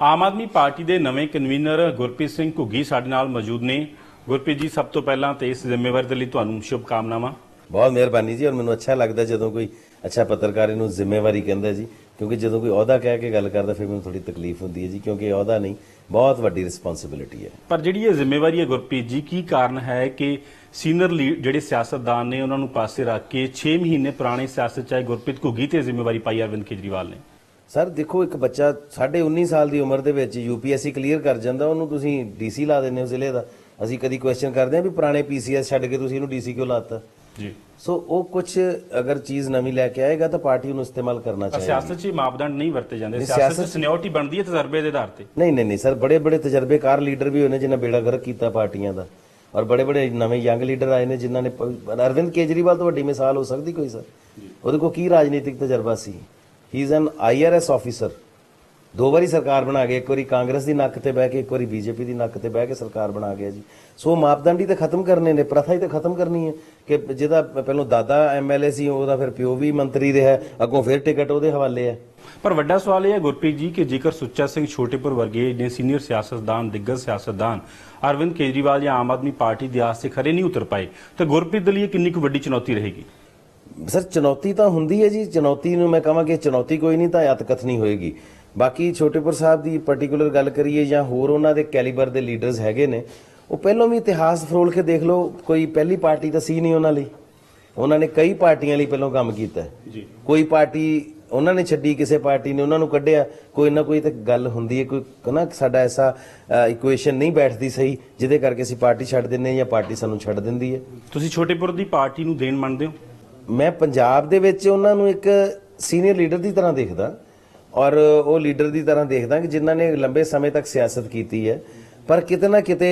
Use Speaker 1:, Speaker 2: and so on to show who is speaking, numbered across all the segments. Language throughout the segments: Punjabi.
Speaker 1: ਆਮ ਆਦਮੀ ਪਾਰਟੀ ਦੇ ਨਵੇਂ ਕਨਵੀਨਰ ਗੁਰਪ੍ਰੀਤ ਸਿੰਘ ਘੁੱਗੀ ਸਾਡੇ ਨਾਲ ਮੌਜੂਦ ਨੇ। ਗੁਰਪ੍ਰੀਤ ਜੀ ਸਭ ਤੋਂ ਪਹਿਲਾਂ ਤੇ ਇਸ ਜ਼ਿੰਮੇਵਾਰੀ ਦੇ ਲਈ ਤੁਹਾਨੂੰ ਸ਼ੁਭ ਕਾਮਨਾਵਾਂ
Speaker 2: ਬਹੁਤ ਮਿਹਰਬਾਨੀ ਜੀ ਔਰ ਮੈਨੂੰ ਅੱਛਾ ਲੱਗਦਾ ਜਦੋਂ ਕੋਈ ਅੱਛਾ ਪੱਤਰਕਾਰ ਇਹਨੂੰ ਜ਼ਿੰਮੇਵਾਰੀ ਕਹਿੰਦਾ ਜੀ ਕਿਉਂਕਿ ਜਦੋਂ ਕੋਈ ਅਹੁਦਾ ਕਹਿ ਕੇ ਗੱਲ ਕਰਦਾ ਫਿਰ ਮੈਨੂੰ ਥੋੜੀ ਤਕਲੀਫ ਹੁੰਦੀ ਹੈ ਜੀ ਕਿਉਂਕਿ ਇਹ ਅਹੁਦਾ ਨਹੀਂ ਬਹੁਤ ਵੱਡੀ ਰਿਸਪੌਂਸਿਬਿਲਿਟੀ ਹੈ।
Speaker 1: ਪਰ ਜਿਹੜੀ ਇਹ ਜ਼ਿੰਮੇਵਾਰੀ ਹੈ ਗੁਰਪ੍ਰੀਤ ਜੀ ਕੀ ਕਾਰਨ ਹੈ ਕਿ ਸੀਨੀਅਰ ਲੀਡ ਜਿਹੜੇ ਸਿਆਸਤਦਾਨ ਨੇ ਉਹਨਾਂ ਨੂੰ ਪਾਸੇ ਰੱਖ ਕੇ 6 ਮਹੀਨੇ ਪੁਰਾਣੀ ਸਿਆਸਤ ਚਾਹੇ ਗੁਰਪ੍ਰੀਤ ਘੁੱਗੀ ਤੇ ਜ਼ਿੰਮੇਵਾਰੀ ਪਾਈ ਅਰਵਿੰਦ ਕੇਜਰੀਵਾਲ ਨੇ?
Speaker 2: ਸਰ ਦੇਖੋ ਇੱਕ ਬੱਚਾ ਸਾਢੇ 19 ਸਾਲ ਦੀ ਉਮਰ ਦੇ ਵਿੱਚ ਯੂਪੀਐਸਸੀ ਕਲੀਅਰ ਕਰ ਜਾਂਦਾ ਉਹਨੂੰ ਤੁਸੀਂ ਡੀਸੀ ਲਾ ਦਿੰਦੇ ਹੋ ਜ਼ਿਲ੍ਹੇ ਦਾ। ਅਸੀਂ ਕਦੀ ਕੁਐਸਚਨ ਕਰਦੇ ਹਾਂ ਵੀ ਪੁਰਾਣੇ ਪੀਸੀਐਸ ਛੱਡ ਕੇ ਤੁਸੀਂ ਇਹਨੂੰ ਡੀਸੀ ਕਿਉਂ ਲਾਤਾ?
Speaker 1: ਜੀ।
Speaker 2: ਸੋ ਉਹ ਕੁਝ ਅਗਰ ਚੀਜ਼ ਨਵੀਂ ਲੈ ਕੇ ਆਏਗਾ ਤਾਂ ਪਾਰਟੀ ਉਹਨੂੰ ਇਸਤੇਮਾਲ ਕਰਨਾ ਚਾਹੀਦਾ।
Speaker 1: ਸਿਆਸਤ 'ਚ ਮਾਪਦੰਡ ਨਹੀਂ ਵਰਤੇ ਜਾਂਦੇ। ਸਿਆਸਤ 'ਚ ਸੀਨੀਅਰਿਟੀ ਬਣਦੀ ਹੈ ਤਜਰਬੇ ਦੇ ਆਧਾਰ ਤੇ।
Speaker 2: ਨਹੀਂ ਨਹੀਂ ਨਹੀਂ ਸਰ ਬੜੇ ਬੜੇ ਤਜਰਬੇਕਾਰ ਲੀਡਰ ਵੀ ਹੋਏ ਨੇ ਜਿਨ੍ਹਾਂ ਬੇੜਾ ਗਰਕ ਕੀਤਾ ਪਾਰਟੀਆਂ ਦਾ। ਔਰ ਬੜੇ ਬੜੇ ਨਵੇਂ ਯੰਗ ਲੀਡਰ ਆਏ ਨੇ ਜਿਨ੍ਹਾਂ ਨੇ ਅਰਵਿੰਦ ਕੇਜਰੀਵਾਲ ਤੋਂ ਵੱਡੀ ਮਿਸਾਲ ਹੋ ਸਕਦੀ ਕੋਈ ਸਰ? ਉਹਦੇ ਕੋਲ ਕੀ ਰਾਜਨੀਤਿਕ ਤਜਰਬਾ ਸੀ? He is an IRS officer ਦੋ ਵਾਰੀ ਸਰਕਾਰ ਬਣਾ ਕੇ ਇੱਕ ਵਾਰੀ ਕਾਂਗਰਸ ਦੀ ਨੱਕ ਤੇ ਬਹਿ ਕੇ, ਇੱਕ ਵਾਰੀ ਬੀਜੇਪੀ ਦੀ ਨੱਕ ਤੇ ਬਹਿ ਕੇ ਸਰਕਾਰ ਬਣਾ ਗਿਆ ਜੀ। ਸੋ ਮਾਪਦੰਡ ਹੀ ਤਾਂ ਖਤਮ ਕਰਨੇ ਨੇ, ਪ੍ਰਥਾ ਹੀ ਤਾਂ ਖਤਮ ਕਰਨੀ ਹੈ ਕਿ ਜਿਹਦਾ ਪਹਿਲਾਂ ਦਾਦਾ ਐਮਐਲਏ ਸੀ, ਉਹਦਾ ਫਿਰ ਪਿਓ ਵੀ ਮੰਤਰੀ ਰਿਹਾ ਅੱਗੋਂ ਫਿਰ ਟਿਕਟ ਉਹਦੇ ਹਵਾਲੇ ਹੈ।
Speaker 1: ਪਰ ਵੱਡਾ ਸਵਾਲ ਇਹ ਹੈ ਗੁਰਪ੍ਰੀਤ ਜੀ, ਕਿ ਜੇਕਰ ਸੁੱਚਾ ਸਿੰਘ ਛੋਟੇਪੁਰ ਵਰਗੇ ਨੇ ਸੀਨੀਅਰ ਸਿਆਸਤਦਾਨ, ਦਿੱਗਜ ਸਿਆਸਤਦਾਨ, ਅਰਵਿੰਦ ਕੇਜਰੀਵਾਲ ਜਾਂ ਆਮ ਆਦਮੀ ਪਾਰਟੀ ਦੇ ਆਸ ਤੇ ਖਰੇ ਨਹੀਂ ਉਤਰ ਪਾਏ, ਤਾਂ ਗੁਰਪ੍ਰੀਤ ਦੇ ਲਈ ਇਹ ਕਿੰਨੀ ਕੁ ਵੱਡੀ ਚੁਣੌਤੀ ਰਹੇਗੀ?
Speaker 2: ਸਰ ਚੁਣੌਤੀ ਤਾਂ ਹੁੰਦੀ ਹੈ ਜੀ। ਚੁਣੌਤੀ ਨੂੰ ਮੈਂ ਕਹਾਂ ਕਿ ਚੁਣੌਤੀ ਕੋਈ ਨਹੀਂ ਤਾਂ ਅਤਕਥਨੀ ਹੋਏਗੀ। ਬਾਕੀ ਛੋਟੇਪੁਰ ਸਾਹਿਬ ਦੀ ਪਾਰਟਿਕੂਲਰ ਗੱਲ ਕਰੀਏ ਜਾਂ ਹੋਰ ਉਹਨਾਂ ਦੇ ਕੈਲੀਬਰ ਦੇ ਲੀਡਰਸ ਹੈਗੇ ਨੇ ਉਹ ਪਹਿਲਾਂ ਵੀ ਇਤਿਹਾਸ ਫਰੋਲ ਕੇ ਦੇਖ ਲਓ ਕੋਈ ਪਹਿਲੀ ਪਾਰਟੀ ਤਾਂ ਸੀ ਨਹੀਂ ਉਹਨਾਂ ਲਈ। ਉਹਨਾਂ ਨੇ ਕਈ ਪਾਰਟੀਆਂ ਲਈ ਪਹਿਲਾਂ ਕੰਮ ਕੀਤਾ।
Speaker 1: ਜੀ।
Speaker 2: ਕੋਈ ਪਾਰਟੀ ਉਹਨਾਂ ਨੇ ਛੱਡੀ ਕਿਸੇ ਪਾਰਟੀ ਨੇ ਉਹਨਾਂ ਨੂੰ ਕੱਢਿਆ। ਕੋਈ ਨਾ ਕੋਈ ਤਾਂ ਗੱਲ ਹੁੰਦੀ ਹੈ ਕੋਈ ਨਾ ਸਾਡਾ ਐਸਾ ਇਕੁਏਸ਼ਨ ਨਹੀਂ ਬੈਠਦੀ ਸਹੀ ਜਿਹਦੇ ਕਰਕੇ ਅਸੀਂ ਪਾਰਟੀ ਛੱਡ ਦਿੰਨੇ ਜਾਂ ਪਾਰਟੀ ਸਾਨੂੰ ਛੱਡ ਦਿੰਦੀ ਹੈ।
Speaker 1: ਤੁਸੀਂ ਛੋਟੇਪੁਰ ਦੀ ਪਾਰਟੀ ਨੂੰ ਦੇਣ ਮੰਨਦੇ ਹੋ?
Speaker 2: ਮੈਂ ਪੰਜਾਬ ਦੇ ਵਿੱਚ ਉਹਨਾਂ ਨੂੰ ਇੱਕ ਸੀਨੀਅਰ ਲੀਡਰ ਦੀ ਤਰ੍ਹਾਂ ਦੇਖਦਾ ਔਰ ਉਹ ਲੀਡਰ ਦੀ ਤਰ੍ਹਾਂ ਦੇਖਦਾ ਕਿ ਜਿਨ੍ਹਾਂ ਨੇ ਲੰਬੇ ਸਮੇਂ ਤੱਕ ਸਿਆਸਤ ਕੀਤੀ ਹੈ। ਪਰ ਕਿਤੇ ਨਾ ਕਿਤੇ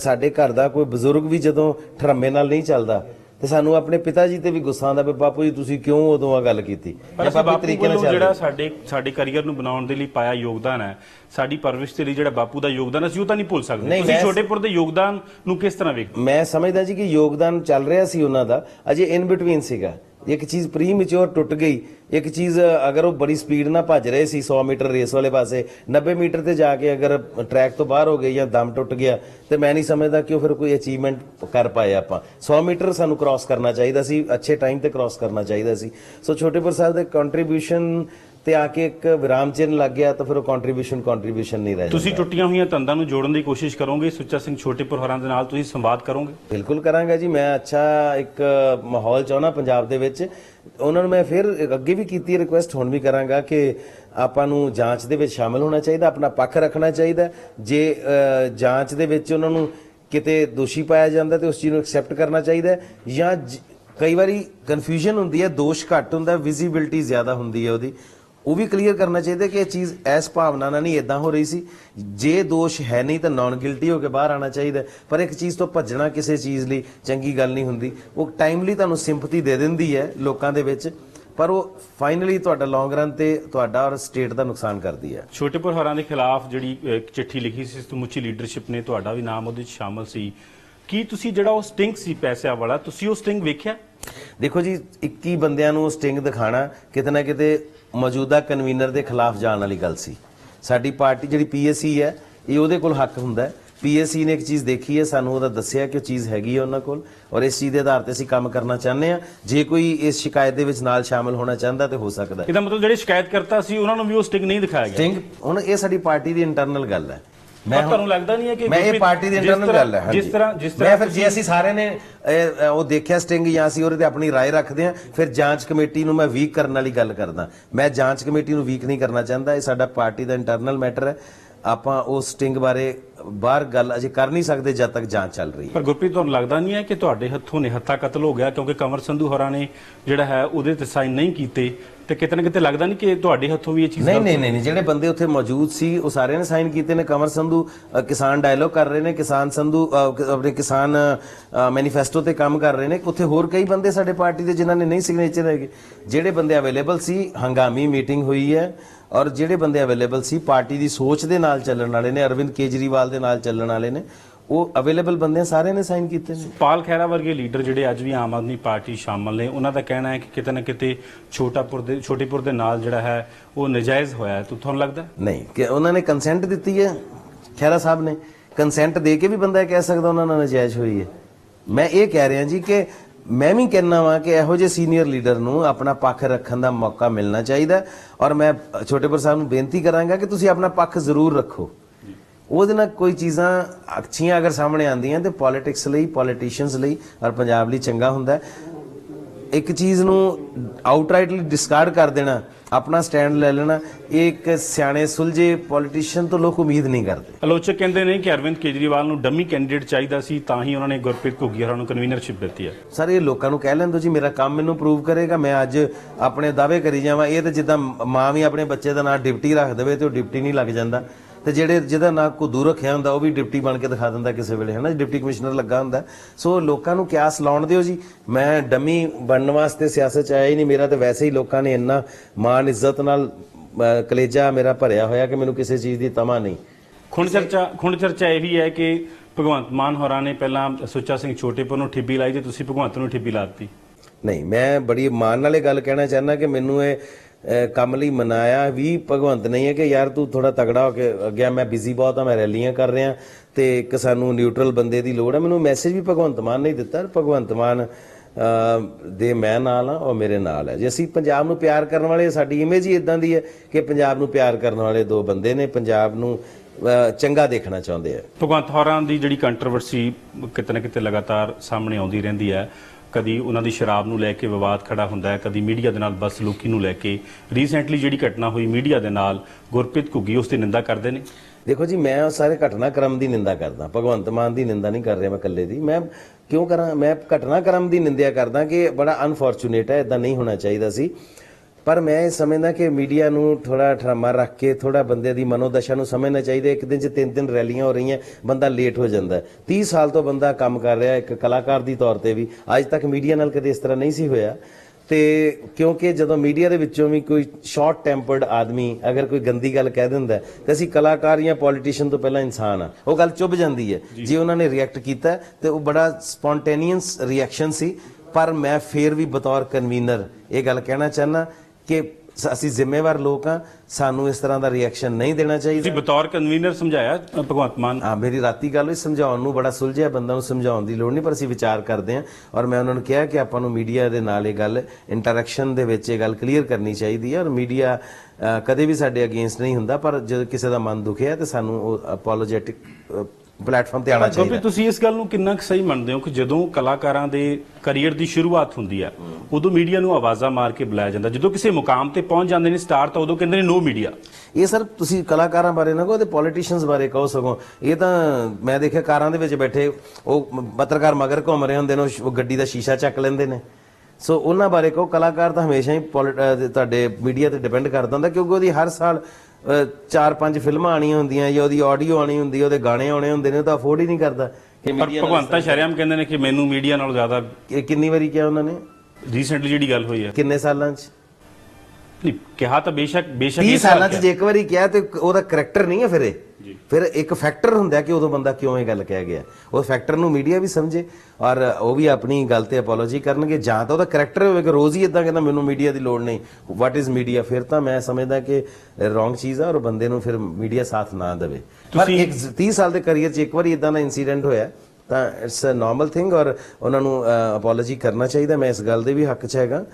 Speaker 2: ਸਾਡੇ ਘਰ ਦਾ ਕੋਈ ਬਜ਼ੁਰਗ ਵੀ ਜਦੋਂ ਠਰਮੇ ਨਾਲ ਨਹੀਂ ਚੱਲਦਾ ਤੇ ਸਾਨੂੰ ਆਪਣੇ ਪਿਤਾ ਜੀ ਤੇ ਵੀ ਗੁੱਸਾ ਆਉਂਦਾ ਵੀ ਬਾਪੂ ਜੀ ਤੁਸੀਂ ਕਿਉਂ ਉਦੋਂ ਆ ਗੱਲ ਕੀਤੀ?
Speaker 1: ਪਰ
Speaker 2: ਬਾਪੂ ਤਰੀਕੇ ਨਾਲ
Speaker 1: ਜਿਹੜਾ। ਸਾਡੇ ਸਾਡੇ ਕੈਰੀਅਰ ਨੂੰ ਬਣਾਉਣ ਦੇ ਲਈ ਪਾਇਆ ਯੋਗਦਾਨ ਹੈ ਸਾਡੀ ਪਰਵਿਸ਼ ਦੇ ਲਈ ਜਿਹੜਾ ਬਾਪੂ ਦਾ ਯੋਗਦਾਨ ਅਸੀਂ ਉਹ ਤਾਂ ਨਹੀਂ ਭੁੱਲ ਸਕਦੇ। ਤੁਸੀਂ ਛੋਟੇਪੁਰ ਦੇ ਯੋਗਦਾਨ ਨੂੰ ਕਿਸ ਤਰ੍ਹਾਂ ਵੇਖਦੇ
Speaker 2: ਮੈਂ ਸਮਝਦਾ ਜੀ ਕਿ ਯੋਗਦਾਨ ਚੱਲ ਰਿਹਾ ਸੀ ਉਹਨਾਂ ਦਾ ਅਜੇ ਇਨ ਬਿਟਵੀਨ ਸੀਗਾ। ਇੱਕ ਚੀਜ਼ ਪ੍ਰੀ ਮੈਚੁਰ ਟੁੱਟ ਗਈ। ਇੱਕ ਚੀਜ਼ ਅਗਰ ਉਹ ਬੜੀ ਸਪੀਡ ਨਾਲ ਭੱਜ ਰਹੇ ਸੀ 100 ਮੀਟਰ ਰੇਸ ਵਾਲੇ ਪਾਸੇ 90 ਮੀਟਰ ਤੇ ਜਾ ਕੇ ਅਗਰ ਟਰੈਕ ਤੋਂ ਬਾਹਰ ਹੋ ਗਏ ਜਾਂ ਦਮ ਟੁੱਟ ਗਿਆ, ਤੇ ਮੈਂ ਨਹੀਂ ਸਮਝਦਾ ਕਿ ਉਹ ਫਿਰ ਕੋਈ ਅਚੀਵਮੈਂਟ ਕਰ ਪਾਏ ਆਪਾਂ। 100 ਮੀਟਰ ਸਾਨੂੰ ਕ੍ਰਾਸ ਕਰਨਾ ਚਾਹੀਦਾ ਸੀ, ਅੱਛੇ ਟਾਈਮ ਤੇ ਕ੍ਰਾਸ ਕਰਨਾ ਚਾਹੀਦਾ ਸੀ। ਸੋ ਛੋਟੇਪੁਰ ਸਾਹਿਬ ਦੇ ਕੰਟਰੀਬਿਊਸ਼ਨ ਤੇ ਆ ਕੇ ਇੱਕ ਵਿਰਾਮ ਚਿੰਨ ਲੱਗ ਗਿਆ ਤਾਂ ਫਿਰ ਉਹ ਕੰਟਰੀਬਿਊਸ਼ਨ ਕੰਟਰੀਬਿਊਸ਼ਨ ਨਹੀਂ ਰਹਿ
Speaker 1: ਤੁਸੀਂ ਟੁੱਟੀਆਂ ਹੋਈਆਂ ਤੰਦਾਂ ਨੂੰ ਜੋੜਨ ਦੀ ਕੋਸ਼ਿਸ਼ ਕਰੋਗੇ ਸੁੱਚਾ ਸਿੰਘ ਛੋਟੇਪੁਰ ਹਰਾਂ ਦੇ ਨਾਲ ਤੁਸੀਂ ਸੰਵਾਦ ਕਰੋਗੇ?
Speaker 2: ਬਿਲਕੁਲ ਕਰਾਂਗਾ ਜੀ ਮੈਂ ਅੱਛਾ ਇੱਕ ਮਾਹੌਲ ਚਾਹਣਾ ਪੰਜਾਬ ਦੇ ਵਿੱਚ। ਉਹਨਾਂ ਨੂੰ ਮੈਂ ਫਿਰ ਅੱਗੇ ਵੀ ਕੀਤੀ ਰਿਕੁਐਸਟ ਹੁਣ ਵੀ ਕਰਾਂਗਾ ਕਿ ਆਪਾਂ ਨੂੰ ਜਾਂਚ ਦੇ ਵਿੱਚ ਸ਼ਾਮਲ ਹੋਣਾ ਚਾਹੀਦਾ ਆਪਣਾ ਪੱਖ ਰੱਖਣਾ ਚਾਹੀਦਾ। ਜੇ ਜਾਂਚ ਦੇ ਵਿੱਚ ਉਹਨਾਂ ਨੂੰ ਕਿਤੇ ਦੋਸ਼ੀ ਪਾਇਆ ਜਾਂਦਾ ਤੇ ਉਸ ਚੀਜ਼ ਨੂੰ ਐਕਸੈਪਟ ਕਰਨਾ ਚਾਹੀਦਾ ਜ- ਕਈ ਵਾਰੀ ਕਨਫਿਊਜ਼ਨ ਹੁੰਦੀ ਹੈ ਦੋਸ਼ ਘੱਟ ਹੁੰਦਾ ਵਿਜ਼ਿਬਿਲਟੀ ਜ਼ਿਆਦਾ ਹੁੰਦੀ ਹੈ ਉਹਦੀ। ਉਹ ਵੀ ਕਲੀਅਰ ਕਰਨਾ ਚਾਹੀਦਾ ਕਿ ਇਹ ਚੀਜ਼ ਐਸ ਭਾਵਨਾ ਨਾਲ ਨਹੀਂ ਇਦਾਂ ਹੋ ਰਹੀ ਸੀ। ਜੇ ਦੋਸ਼ ਹੈ ਨਹੀਂ ਤਾਂ ਨਾਨ ਗਿਲਟੀ ਹੋ ਕੇ ਬਾਹਰ ਆਣਾ ਚਾਹੀਦਾ। ਪਰ ਇੱਕ ਚੀਜ਼ ਤੋਂ ਭੱਜਣਾ ਕਿਸੇ ਚੀਜ਼ ਲਈ ਚੰਗੀ ਗੱਲ ਨਹੀਂ ਹੁੰਦੀ। ਉਹ ਟਾਈਮਲੀ ਤੁਹਾਨੂੰ ਸਿੰਪਥੀ ਦੇ ਦਿੰਦੀ ਹੈ ਲੋਕਾਂ ਦੇ ਵਿੱਚ ਪਰ ਉਹ ਫਾਈਨਲੀ ਤੁਹਾਡਾ ਲੌਂਗ ਰਨ ਤੇ ਤੁਹਾਡਾ ਔਰ ਸਟੇਟ ਦਾ ਨੁਕਸਾਨ ਕਰਦੀ ਹੈ।
Speaker 1: ਛੋਟੇਪੁਰ ਹਰਾਂ ਦੇ ਖਿਲਾਫ ਜਿਹੜੀ ਇੱਕ ਚਿੱਠੀ ਲਿਖੀ ਸੀ ਸਮੁੱਚੀ ਲੀਡਰਸ਼ਿਪ ਨੇ ਤੁਹਾਡਾ ਵੀ ਨਾਮ ਉਹਦੇ ਵਿੱਚ ਸ਼ਾਮਲ ਸੀ। ਕੀ ਤੁਸੀਂ ਜਿਹੜਾ ਉਹ ਸਟਿੰਗ ਸੀ ਪੈਸਿਆਂ ਵਾਲਾ ਤੁਸੀਂ ਉਹ ਸਟਿੰਗ ਵੇਖਿਆ?
Speaker 2: ਦੇਖੋ ਜੀ 21 ਬੰਦਿਆਂ ਨੂੰ ਸਟਿੰਗ ਦਿਖਾਣਾ ਕਿਤੇ ਨਾ ਕਿਤੇ ਮੌਜੂਦਾ ਕਨਵੀਨਰ ਦੇ ਖਿਲਾਫ ਜਾਣ ਵਾਲੀ ਗੱਲ ਸੀ। ਸਾਡੀ ਪਾਰਟੀ ਜਿਹੜੀ ਪੀਐਸਸੀ ਹੈ ਇਹ ਉਹਦੇ ਕੋਲ ਹੱਕ ਹੁੰਦਾ ਹੈ। ਪੀਐਸਸੀ ਨੇ ਇੱਕ ਚੀਜ਼ ਦੇਖੀ ਹੈ ਸਾਨੂੰ ਉਹਦਾ ਦੱਸਿਆ ਕਿ ਉਹ ਚੀਜ਼ ਹੈਗੀ ਹੈ ਉਹਨਾਂ ਕੋਲ ਔਰ ਇਸ ਚੀਜ਼ ਦੇ ਆਧਾਰ ਤੇ ਅਸੀਂ ਕੰਮ ਕਰਨਾ ਚਾਹੁੰਦੇ ਹਾਂ। ਜੇ ਕੋਈ ਇਸ ਸ਼ਿਕਾਇਤ ਦੇ ਵਿੱਚ ਨਾਲ ਸ਼ਾਮਲ ਹੋਣਾ ਚਾਹੁੰਦਾ ਤੇ ਹੋ ਸਕਦਾ ਹੈ।
Speaker 1: ਇਹਦਾ ਮਤਲਬ ਜਿਹੜੇ ਸ਼ਿਕਾਇਤਕਰਤਾ ਸੀ ਉਹਨਾਂ ਨੂੰ ਵੀ ਉਹ ਸਟਿੰਗ ਨਹੀਂ ਦਿਖਾਇਆ ਗਿਆ।
Speaker 2: ਸਟਿੰਗ ਹੁਣ ਇਹ ਸਾਡੀ ਪਾਰਟੀ ਦੀ ਇੰਟਰਨਲ ਗੱਲ ਹੈ।
Speaker 1: ਪਰ ਤੁਹਾਨੂੰ ਲੱਗਦਾ ਨਹੀਂ ਹੈ ਕਿ
Speaker 2: ਮੈਂ ਇਹ
Speaker 1: ਗੁਰਪ੍ਰੀਤ
Speaker 2: ਪਾਰਟੀ ਦੀ
Speaker 1: ਜਿਸ
Speaker 2: ਇੰਟਰਨਲ
Speaker 1: ਤਰ੍ਹਾਂ-
Speaker 2: ਗੱਲ ਹੈ ਹਾਂਜੀ
Speaker 1: ਜਿਸ ਤਰ੍ਹਾਂ ਜਿਸ
Speaker 2: ਮੈਂ
Speaker 1: ਤਰ੍ਹਾਂ
Speaker 2: ਫਿਰ ਜੇ ਅਸੀਂ ਸਾਰਿਆਂ ਨੇ ਇਹ, ਅ, ਉਹ ਦੇਖਿਆ ਸਟਿੰਗ ਜਾਂ ਅਸੀਂ ਉਹਦੇ ਤੇ ਆਪਣੀ رائے ਰੱਖਦੇ ਹਾਂ ਫਿਰ ਜਾਂਚ ਕਮੇਟੀ ਨੂੰ ਮੈਂ ਵੀਕ ਕਰਨ ਵਾਲੀ ਗੱਲ ਕਰਦਾ ਮੈਂ ਜਾਂਚ ਕਮੇਟੀ ਨੂੰ ਵੀਕ ਨਹੀਂ ਕਰਨਾ ਚਾਹੁੰਦਾ ਇਹ ਸਾਡਾ ਪਾਰਟੀ ਦਾ ਇੰਟਰਨਲ ਮੈਟਰ ਹੈ ਆਪਾਂ ਉਸ ਸਟਿੰਗ ਬਾਰੇ ਬਾਹਰ ਗੱਲ ਅਜੇ ਕਰ ਨਹੀਂ ਸਕਦੇ ਜਦ ਤੱਕ ਜਾਂਚ ਚੱਲ ਰਹੀ ਹੈ
Speaker 1: ਪਰ ਗੁਰਪ੍ਰੀਤ ਤੁਹਾਨੂੰ ਲੱਗਦਾ ਨਹੀਂ ਹੈ ਕਿ ਤੁਹਾਡੇ ਹੱਥੋਂ ਨਿਹੱਥਾ ਕਤਲ ਹੋ ਗਿਆ ਕਿਉਂਕਿ ਕੰਵਰ ਸੰਧੂ ਹਰਾਂ ਨੇ ਜਿਹੜਾ ਹੈ ਉਹਦੇ ਤੇ ਸਾਈਨ ਨਹੀਂ ਕੀਤੇ ਤੇ ਕਿਤੇ ਨਾ ਕਿਤੇ ਲੱਗਦਾ ਨਹੀਂ ਕਿ ਤੁਹਾਡੇ ਹੱਥੋਂ ਵੀ ਇਹ ਚੀਜ਼
Speaker 2: ਨਹੀਂ ਨਹੀਂ ਨਹੀਂ ਜਿਹੜੇ ਬੰਦੇ ਉੱਥੇ ਮੌਜੂਦ ਸੀ ਉਹ ਸਾਰਿਆਂ ਨੇ ਸਾਈਨ ਕੀਤੇ ਨੇ। ਕਮਰ ਸੰਧੂ ਕਿਸਾਨ ਡਾਇਲੋਗ ਕਰ ਰਹੇ ਨੇ ਕਿਸਾਨ ਸੰਧੂ ਆਪਣੇ ਕਿਸਾਨ ਮੈਨੀਫੈਸਟੋ ਤੇ ਕੰਮ ਕਰ ਰਹੇ ਨੇ। ਉੱਥੇ ਹੋਰ ਕਈ ਬੰਦੇ ਸਾਡੇ ਪਾਰਟੀ ਦੇ ਜਿਨ੍ਹਾਂ ਨੇ ਨਹੀਂ ਸਿਗਨੇਚਰ ਹੈਗੇ। ਜਿਹੜੇ ਬੰਦੇ ਅਵੇਲੇਬਲ ਸੀ ਹੰਗਾਮੀ ਮੀਟਿੰਗ ਹੋਈ ਹੈ ਔਰ ਜਿਹੜੇ ਬੰਦੇ ਅਵੇਲੇਬਲ ਸੀ ਪਾਰਟੀ ਦੀ ਸੋਚ ਦੇ ਨਾਲ ਚੱਲਣ ਵਾਲੇ ਨੇ ਅਰਵਿੰਦ ਕੇਜਰੀਵਾਲ ਦੇ ਨਾਲ ਚੱਲਣ ਵਾਲੇ ਨੇ। ਉਹ ਅਵੇਲੇਬਲ ਬੰਦੇ ਆ, ਸਾਰਿਆਂ ਨੇ ਸਾਈਨ ਕੀਤੇ ਨੇ।
Speaker 1: ਪਾਲ ਖਹਿਰਾ ਵਰਗੇ ਲੀਡਰ ਜਿਹੜੇ ਅੱਜ ਵੀ ਆਮ ਆਦਮੀ ਪਾਰਟੀ ਸ਼ਾਮਲ ਨੇ ਉਹਨਾਂ ਦਾ ਕਹਿਣਾ ਹੈ ਕਿ ਕਿਤੇ ਨਾ ਕਿਤੇ ਛੋਟਾਪੁਰ ਦੇ ਛੋਟੇਪੁਰ ਦੇ ਨਾਲ ਜਿਹੜਾ ਹੈ ਉਹ ਨਜਾਇਜ਼ ਹੋਇਆ ਤਾਂ ਤੁਹਾਨੂੰ ਲੱਗਦਾ?
Speaker 2: ਨਹੀਂ ਕਿ ਉਹਨਾਂ ਨੇ ਕੰਸੈਂਟ ਦਿੱਤੀ ਹੈ ਖਹਿਰਾ ਸਾਹਿਬ ਨੇ। ਕੰਸੈਂਟ ਦੇ ਕੇ ਵੀ ਬੰਦਾ ਇਹ ਕਹਿ ਸਕਦਾ ਉਹਨਾਂ ਨਾਲ ਨਜਾਇਜ਼ ਹੋਈ ਹੈ। ਮੈਂ ਇਹ ਕਹਿ ਰਿਹਾ ਜੀ ਕਿ ਮੈਂ ਵੀ ਕਹਿਣਾ ਵਾਂ ਕਿ ਇਹੋ ਜਿਹੇ ਸੀਨੀਅਰ ਲੀਡਰ ਨੂੰ ਆਪਣਾ ਪੱਖ ਰੱਖਣ ਦਾ ਮੌਕਾ ਮਿਲਣਾ ਚਾਹੀਦਾ ਔਰ ਮੈਂ ਛੋਟੇਪੁਰ ਸਾਹਿਬ ਨੂੰ ਬੇਨਤੀ ਕਰਾਂਗਾ ਕਿ ਤੁਸੀਂ ਆਪਣਾ ਪੱਖ ਜ਼ਰੂਰ ਰੱਖੋ। ਉਹਦੇ ਨਾਲ ਕੋਈ ਚੀਜ਼ਾਂ ਅੱਛੀਆਂ ਅਗਰ ਸਾਹਮਣੇ ਆਉਂਦੀਆਂ ਤੇ ਪੋਲਿਟਿਕਸ ਲਈ ਪੋਲੀਟੀਸ਼ੀਅਨਸ ਲਈ ਔਰ ਪੰਜਾਬ ਲਈ ਚੰਗਾ ਹੁੰਦਾ ਇੱਕ ਚੀਜ਼ ਨੂੰ ਆਊਟਰਾਈਟਲੀ ਡਿਸਕਾਰਡ ਕਰ ਦੇਣਾ ਆਪਣਾ ਸਟੈਂਡ ਲੈ ਲੈਣਾ ਇਹ ਇੱਕ ਸਿਆਣੇ ਸੁਲਝੇ ਪੋਲੀਟੀਸ਼ੀਅਨ ਤੋਂ ਲੋਕ ਉਮੀਦ ਨਹੀਂ ਕਰਦੇ।
Speaker 1: ਆਲੋਚਕ ਕਹਿੰਦੇ ਨੇ ਕਿ ਅਰਵਿੰਦ ਕੇਜਰੀਵਾਲ ਨੂੰ ਡੰਮੀ ਕੈਂਡੀਡੇਟ ਚਾਹੀਦਾ ਸੀ ਤਾਂ ਹੀ ਉਹਨਾਂ ਨੇ ਗੁਰਪ੍ਰੀਤ ਘੁੱਗੀ ਹੋਰਾਂ ਨੂੰ ਕਨਵੀਨਰਸ਼ਿਪ ਦਿੱਤੀ ਹੈ।
Speaker 2: ਸਰ ਇਹ ਲੋਕਾਂ ਨੂੰ ਕਹਿ ਲੈਣ ਦਿਓ ਜੀ ਮੇਰਾ ਕੰਮ ਮੈਨੂੰ ਪ੍ਰੂਵ ਕਰੇਗਾ ਮੈਂ ਅੱਜ ਆਪਣੇ ਦਾਅਵੇ ਕਰੀ ਜਾਵਾਂ। ਇਹ ਤਾਂ ਜਿੱਦਾਂ ਮਾਂ ਵੀ ਆਪਣੇ ਬੱਚੇ ਦਾ ਨਾਂ ਡਿਪਟੀ ਰੱਖ ਦੇਵੇ ਤੇ ਉਹ ਡਿਪਟੀ ਨਹੀਂ ਲੱਗ ਜਾਂਦਾ। ਤੇ ਜਿਹੜੇ ਜਿਹਦਾ ਨਾਂ ਕੁਦੂ ਰੱਖਿਆ ਹੁੰਦਾ ਉਹ ਵੀ ਡਿਪਟੀ ਬਣ ਕੇ ਦਿਖਾ ਦਿੰਦਾ ਕਿਸੇ ਵੇਲੇ ਹਨਾ? ਡਿਪਟੀ ਕਮਿਸ਼ਨਰ ਲੱਗਾ ਹੁੰਦਾ। ਸੋ ਲੋਕਾਂ ਨੂੰ ਕਿਆਸ ਲਾਉਣ ਦਿਓ ਜੀ। ਮੈਂ ਡਮੀ ਬਣਨ ਵਾਸਤੇ ਸਿਆਸਤ ਚ ਆਇਆ ਹੀ ਨਹੀਂ ਮੇਰਾ ਤਾਂ ਵੈਸੇ ਹੀ ਲੋਕਾਂ ਨੇ ਇੰਨਾ ਮਾਣ ਇੱਜ਼ਤ ਨਾਲ ਕਲੇਜਾ ਮੇਰਾ ਭਰਿਆ ਹੋਇਆ ਕਿ ਮੈਨੂੰ ਕਿਸੇ ਚੀਜ਼ ਦੀ ਤਮਾ ਨਹੀਂ।
Speaker 1: ਖੁਣ ਚਰਚਾ ਖੁਣ ਚਰਚਾ ਇਹ ਵੀ ਹੈ ਕਿ ਭਗਵੰਤ ਮਾਨ ਹੋਰਾਂ ਨੇ ਪਹਿਲਾਂ ਸੁੱਚਾ ਸਿੰਘ ਛੋਟੇਪੁਰ ਨੂੰ ਠਿੱਬੀ ਲਾਈ ਤੇ ਤੁਸੀਂ ਭਗਵੰਤ ਨੂੰ ਠਿੱਬੀ ਲਾਤੀ
Speaker 2: ਨਹੀਂ ਮੈਂ ਬੜੀ ਮਾਣ ਨਾਲੇ ਗੱਲ ਕਹਿਣਾ ਚਾਹੁੰਦਾ ਕਿ ਮੈਨੂੰ ਇਹ ਕੰਮ ਲਈ ਮਨਾਇਆ ਵੀ ਭਗਵੰਤ ਨਹੀਂ ਹੈ ਕਿ ਯਾਰ ਤੂੰ ਥੋੜਾ ਤਗੜਾ ਹੋ ਕੇ ਗਿਆ ਮੈਂ ਬਿਜ਼ੀ ਬਹੁਤ ਆ, ਮੈਂ ਰੈਲੀਆਂ ਕਰ ਰਿਹਾ। ਤੇ ਇੱਕ ਸਾਨੂੰ ਨਿਊਟਰਲ ਬੰਦੇ ਦੀ ਲੋੜ ਹੈ। ਮੈਨੂੰ ਮੈਸੇਜ ਵੀ ਭਗਵੰਤ ਮਾਨ ਨੇ ਦਿੱਤਾ ਭਗਵੰਤ ਮਾਨ ਦੇ ਮੈਂ ਨਾਲ ਆ ਉਹ ਮੇਰੇ ਨਾਲ ਹੈ। ਜੇ ਅਸੀਂ ਪੰਜਾਬ ਨੂੰ ਪਿਆਰ ਕਰਨ ਵਾਲੇ, ਸਾਡੀ ਇਮੇਜ ਹੀ ਇਦਾਂ ਦੀ ਹੈ ਕਿ ਪੰਜਾਬ ਨੂੰ ਪਿਆਰ ਕਰਨ ਵਾਲੇ ਦੋ ਬੰਦੇ ਨੇ, ਪੰਜਾਬ ਨੂੰ ਚੰਗਾ ਦੇਖਣਾ ਚਾਹੁੰਦੇ ਆ।
Speaker 1: ਭਗਵੰਤ ਹੋਰਾਂ ਦੀ ਜਿਹੜੀ ਕੰਟਰੋਵਰਸੀ ਕਿਤੇ ਨਾ ਕਿਤੇ ਲਗਾਤਾਰ ਸਾਹਮਣੇ ਆਉਂਦੀ ਰਹਿੰਦੀ ਹੈ। ਕਦੀ ਉਹਨਾਂ ਦੀ ਸ਼ਰਾਬ ਨੂੰ ਲੈ ਕੇ ਵਿਵਾਦ ਖੜਾ ਹੁੰਦਾ ਹੈ, ਕਦੀ ਮੀਡੀਆ ਦੇ ਨਾਲ ਬਸਲੂਕੀ ਨੂੰ ਲੈ ਕੇ। ਰੀਸੈਂਟਲੀ ਜਿਹੜੀ ਘਟਨਾ ਹੋਈ ਮੀਡੀਆ ਦੇ ਨਾਲ, ਗੁਰਪ੍ਰੀਤ ਘੁੱਗੀ, ਉਸ ਦੀ ਨਿੰਦਾ ਕਰਦੇ ਨੇ?
Speaker 2: ਦੇਖੋ ਜੀ, ਮੈਂ ਉਹ ਸਾਰੇ ਘਟਨਾਕ੍ਰਮ ਦੀ ਨਿੰਦਾ ਕਰਦਾ, ਭਗਵੰਤ ਮਾਨ ਦੀ ਨਿੰਦਾ ਨਹੀਂ ਕਰ ਰਿਹਾ ਮੈਂ ਇਕੱਲੇ ਦੀ। ਮੈਂ ਕਿਉਂ ਕਰਾਂ? ਮੈਂ ਘਟਨਾਕ੍ਰਮ ਦੀ ਨਿੰਦਿਆ ਕਰਦਾ ਕਿ ਬੜਾ ਅਨਫੋਰਚੂਨੇਟ ਹੈ ਇਦਾਂ ਨਹੀਂ ਹੋਣਾ ਚਾਹੀਦਾ ਸੀ। ਪਰ ਮੈਂ ਇਹ ਸਮਝਦਾ ਕਿ ਮੀਡੀਆ ਨੂੰ ਥੋੜਾ ਠਰਾਮਾ ਰੱਖ ਕੇ ਥੋੜਾ ਬੰਦੇ ਦੀ ਮਨੋਦਸ਼ਾ ਨੂੰ ਸਮਝਣਾ ਚਾਹੀਦਾ। ਇੱਕ ਦਿਨ 'ਚ ਤਿੰਨ ਤਿੰਨ ਰੈਲੀਆਂ ਹੋ ਰਹੀਆਂ ਬੰਦਾ ਲੇਟ ਹੋ ਜਾਂਦਾ। ਹੈ। 30 ਸਾਲ ਤੋਂ ਬੰਦਾ ਕੰਮ ਕਰ ਰਿਹਾ ਇੱਕ ਕਲਾਕਾਰ ਦੀ ਤੌਰ ਤੇ ਵੀ। ਅੱਜ ਤੱਕ ਮੀਡੀਆ ਨਾਲ ਕਦੇ ਇਸ ਤਰ੍ਹਾਂ ਨਹੀਂ ਸੀ ਹੋਇਆ। ਤੇ ਕਿਉਂਕਿ ਜਦੋਂ ਮੀਡੀਆ ਦੇ ਵਿੱਚੋਂ ਵੀ ਕੋਈ ਸ਼ਾਰਟ ਟੈਂਪਰਡ ਆਦਮੀ ਅਗਰ ਕੋਈ ਗੰਦੀ ਗੱਲ ਕਹਿ ਦਿੰਦਾ ਤੇ ਅਸੀਂ ਕਲਾਕਾਰ ਜਾਂ ਪੋਲੀਟੀਸ਼ੀਅਨ ਤੋਂ ਪਹਿਲਾਂ ਇਨਸਾਨ ਆ ਉਹ ਗੱਲ ਚੁੱਭ ਜਾਂਦੀ ਹੈ। ਜੇ। ਉਹਨਾਂ ਨੇ ਰਿਐਕਟ ਕੀਤਾ ਤੇ ਉਹ ਬੜਾ ਸਪੌਂਟੇਨੀਅਸ ਰਿਐਕਸ਼ਨ ਸੀ। ਪਰ ਮੈਂ ਫੇਰ ਵੀ ਬਤੌਰ ਕਨਵੀਨਰ ਇਹ ਗੱਲ ਕਹਿਣਾ ਚਾਹਨਾ ਕਿ ਅਸੀਂ ਜ਼ਿੰਮੇਵਾਰ ਲੋਕ ਆ ਸਾਨੂੰ ਇਸ ਤਰ੍ਹਾਂ ਦਾ ਰਿਐਕਸ਼ਨ ਨਹੀਂ ਦੇਣਾ ਚਾਹੀਦਾ।
Speaker 1: ਤੁਸੀਂ ਬਤੌਰ ਕਨਵੀਨਰ ਸਮਝਾਇਆ ਭਗਵੰਤ ਮਾਨ।
Speaker 2: ਹਾਂ ਮੇਰੀ ਰਾਤੀ ਗੱਲ ਹੋਈ ਸਮਝਾਉਣ ਨੂੰ ਬੜਾ ਸੁਲਝਿਆ ਬੰਦਾ ਨੂੰ ਸਮਝਾਉਣ ਦੀ ਲੋੜ ਨਹੀਂ ਪਰ ਅਸੀਂ ਵਿਚਾਰ ਕਰਦੇ ਹਾਂ। ਔਰ ਮੈਂ ਉਹਨਾਂ ਨੂੰ ਕਿਹਾ ਕਿ ਆਪਾਂ ਨੂੰ ਮੀਡੀਆ ਦੇ ਨਾਲ ਇਹ ਗੱਲ ਇੰਟਰੈਕਸ਼ਨ ਦੇ ਵਿੱਚ ਇਹ ਗੱਲ ਕਲੀਅਰ ਕਰਨੀ ਚਾਹੀਦੀ ਹੈ। ਔਰ ਮੀਡੀਆ ਕਦੇ ਵੀ ਸਾਡੇ ਅਗੇਂਸਟ ਨਹੀਂ ਹੁੰਦਾ ਪਰ ਜਦੋਂ ਕਿਸੇ ਦਾ ਮਨ ਦੁਖਿਆ ਤੇ ਸਾਨੂੰ ਉਹ ਅਪੋਲੋਜੈਟਿਕ ਪਲੇਟਫਾਰਮ ਤੇ ਆਉਣਾ ਚਾਹੀਦਾ।
Speaker 1: ਤੁਸੀਂ ਇਸ ਗੱਲ ਨੂੰ ਕਿੰਨਾ ਕੁ ਸਹੀ ਮੰਨਦੇ ਹੋ ਕਿ ਜਦੋਂ ਕਲਾਕਾਰਾਂ ਦੇ ਕੈਰੀਅਰ ਦੀ ਸ਼ੁਰੂਆਤ ਹੁੰਦੀ ਹੈ ਉਦੋਂ ਮੀਡੀਆ ਨੂੰ ਆਵਾਜ਼ਾਂ ਮਾਰ ਕੇ ਬੁਲਾਇਆ ਜਾਂਦਾ। ਜਦੋਂ ਕਿਸੇ ਮੁਕਾਮ ਤੇ ਪਹੁੰਚ ਜਾਂਦੇ ਨੇ ਸਟਾਰ ਤਾਂ ਉਦੋਂ ਕਹਿੰਦੇ ਨੇ ਨੋ ਮੀਡੀਆ।
Speaker 2: ਇਹ ਸਰ ਤੁਸੀਂ ਕਲਾਕਾਰਾਂ ਬਾਰੇ ਨਾ ਕਹੋ ਤੇ ਪੋਲੀਟੀਸ਼ੀਅਨਸ ਬਾਰੇ ਕਹੋ ਸਗੋਂ। ਇਹ ਤਾਂ ਮੈਂ ਦੇਖਿਆ ਕਾਰਾਂ ਦੇ ਵਿੱਚ ਬੈਠੇ ਉਹ ਪੱਤਰਕਾਰ ਮਗਰ ਘੁੰਮ ਰਹੇ ਹੁੰਦੇ ਨੇ ਉਹ ਗੱਡੀ ਦਾ ਸ਼ੀਸ਼ਾ ਚੱਕ ਲੈਂਦੇ ਨੇ। ਸੋ ਉਹਨਾਂ ਬਾਰੇ ਕਹੋ ਕਲਾਕਾਰ ਤਾਂ ਹਮੇਸ਼ਾ ਹੀ ਤੁਹਾਡੇ ਮੀਡੀਆ ਤੇ ਡਿਪੈਂਡ ਕਰਦਾ ਹੁੰਦਾ ਕਿਉਂਕਿ ਉਹਦੀ ਹਰ ਸਾਲ ਚਾਰ ਪੰਜ ਫਿਲਮਾਂ ਆਣੀਆਂ ਹੁੰਦੀਆਂ ਜਾਂ ਉਹਦੀ ਆਡੀਓ ਆਣੀ ਹੁੰਦੀ ਉਹਦੇ ਗਾਣੇ ਆਉਣੇ ਹੁੰਦੇ ਨੇ ਉਹ ਤਾਂ ਅਫੋਰਡ ਹੀ ਨਹੀਂ ਕਰਦਾ। ਕਿ
Speaker 1: ਪਰ
Speaker 2: media
Speaker 1: ਭਗਵੰਤ ਤਾਂ ਸ਼ਰਿਆਮ ਕਹਿੰਦੇ ਨੇ ਕਿ ਮੈਨੂੰ ਮੀਡੀਆ ਨਾਲੋਂ ਜ਼ਿਆਦਾ
Speaker 2: ਕਿੰਨੀ ਵਾਰੀ ਕਿਹਾ ਉਹਨਾਂ ਨੇ?
Speaker 1: ਰੀਸੈਂਟਲੀ ਜਿਹੜੀ ਗੱਲ ਹੋਈ ਹੈ
Speaker 2: ਕਿੰਨੇ ਸਾਲਾਂ 'ਚ?
Speaker 1: ਨਹੀਂ ਕਿਹਾ ਤਾਂ ਬੇਸ਼ੱਕ ਬੇਸ਼ੱਕ
Speaker 2: 30
Speaker 1: ਇਹ
Speaker 2: ਸਾਲਾਂ 'ਚ ਜੇ ਇੱਕ ਵਾਰੀ ਕਿਹਾ ਤੇ ਉਹਦਾ ਕਰੈਕਟਰ ਨਹੀਂ ਹੈ ਫਿਰ ਇਹ। ਫਿਰ ਇੱਕ ਫੈਕਟਰ ਹੁੰਦਾ ਕਿ ਉਦੋਂ ਬੰਦਾ ਕਿਉਂ ਇਹ ਗੱਲ ਕਹਿ ਗਿਆ। ਉਹ ਫੈਕਟਰ ਨੂੰ ਮੀਡੀਆ ਵੀ ਸਮਝੇ ਔਰ ਉਹ ਵੀ ਆਪਣੀ ਗੱਲ ਤੇ ਅਪੋਲੋਜੀ ਕਰਨਗੇ। ਜਾਂ ਤਾਂ ਉਹਦਾ ਕਰੈਕਟਰ ਹੋਵੇਗਾ ਰੋਜ਼ ਹੀ ਇਦਾਂ ਕਹਿੰਦਾ ਮੈਨੂੰ ਮੀਡੀਆ ਦੀ ਲੋੜ ਨਹੀਂ। ਵਾਟ ਇਜ਼ ਮੀਡੀਆ ਫਿਰ ਤਾਂ ਮੈਂ ਸਮਝਦਾ ਕਿ ਰੋਂਗ ਚੀਜ਼ ਆ ਔਰ ਬੰਦੇ ਨੂੰ ਫਿਰ ਮੀਡੀਆ ਸਾਥ ਨਾ ਦੇਵੇ। ਪਰ ਇੱਕ 30 ਸਾਲ ਦੇ ਕੈਰੀਅਰ 'ਚ ਇੱਕ ਵਾਰੀ ਇਦਾਂ ਦਾ ਇਨਸੀਡੈਂਟ ਹੋਇਆ ਤਾਂ ਇਟਸ ਅ ਨਾਰਮਲ ਥਿੰਗ ਔਰ ਉਹਨਾਂ ਨੂੰ ਅਪੋਲੋਜੀ ਕਰਨਾ ਚਾਹੀਦਾ। ਮੈਂ ਇਸ ਗੱਲ ਦੇ ਵੀ ਹੱਕ 'ਚ ਹੈਗਾ।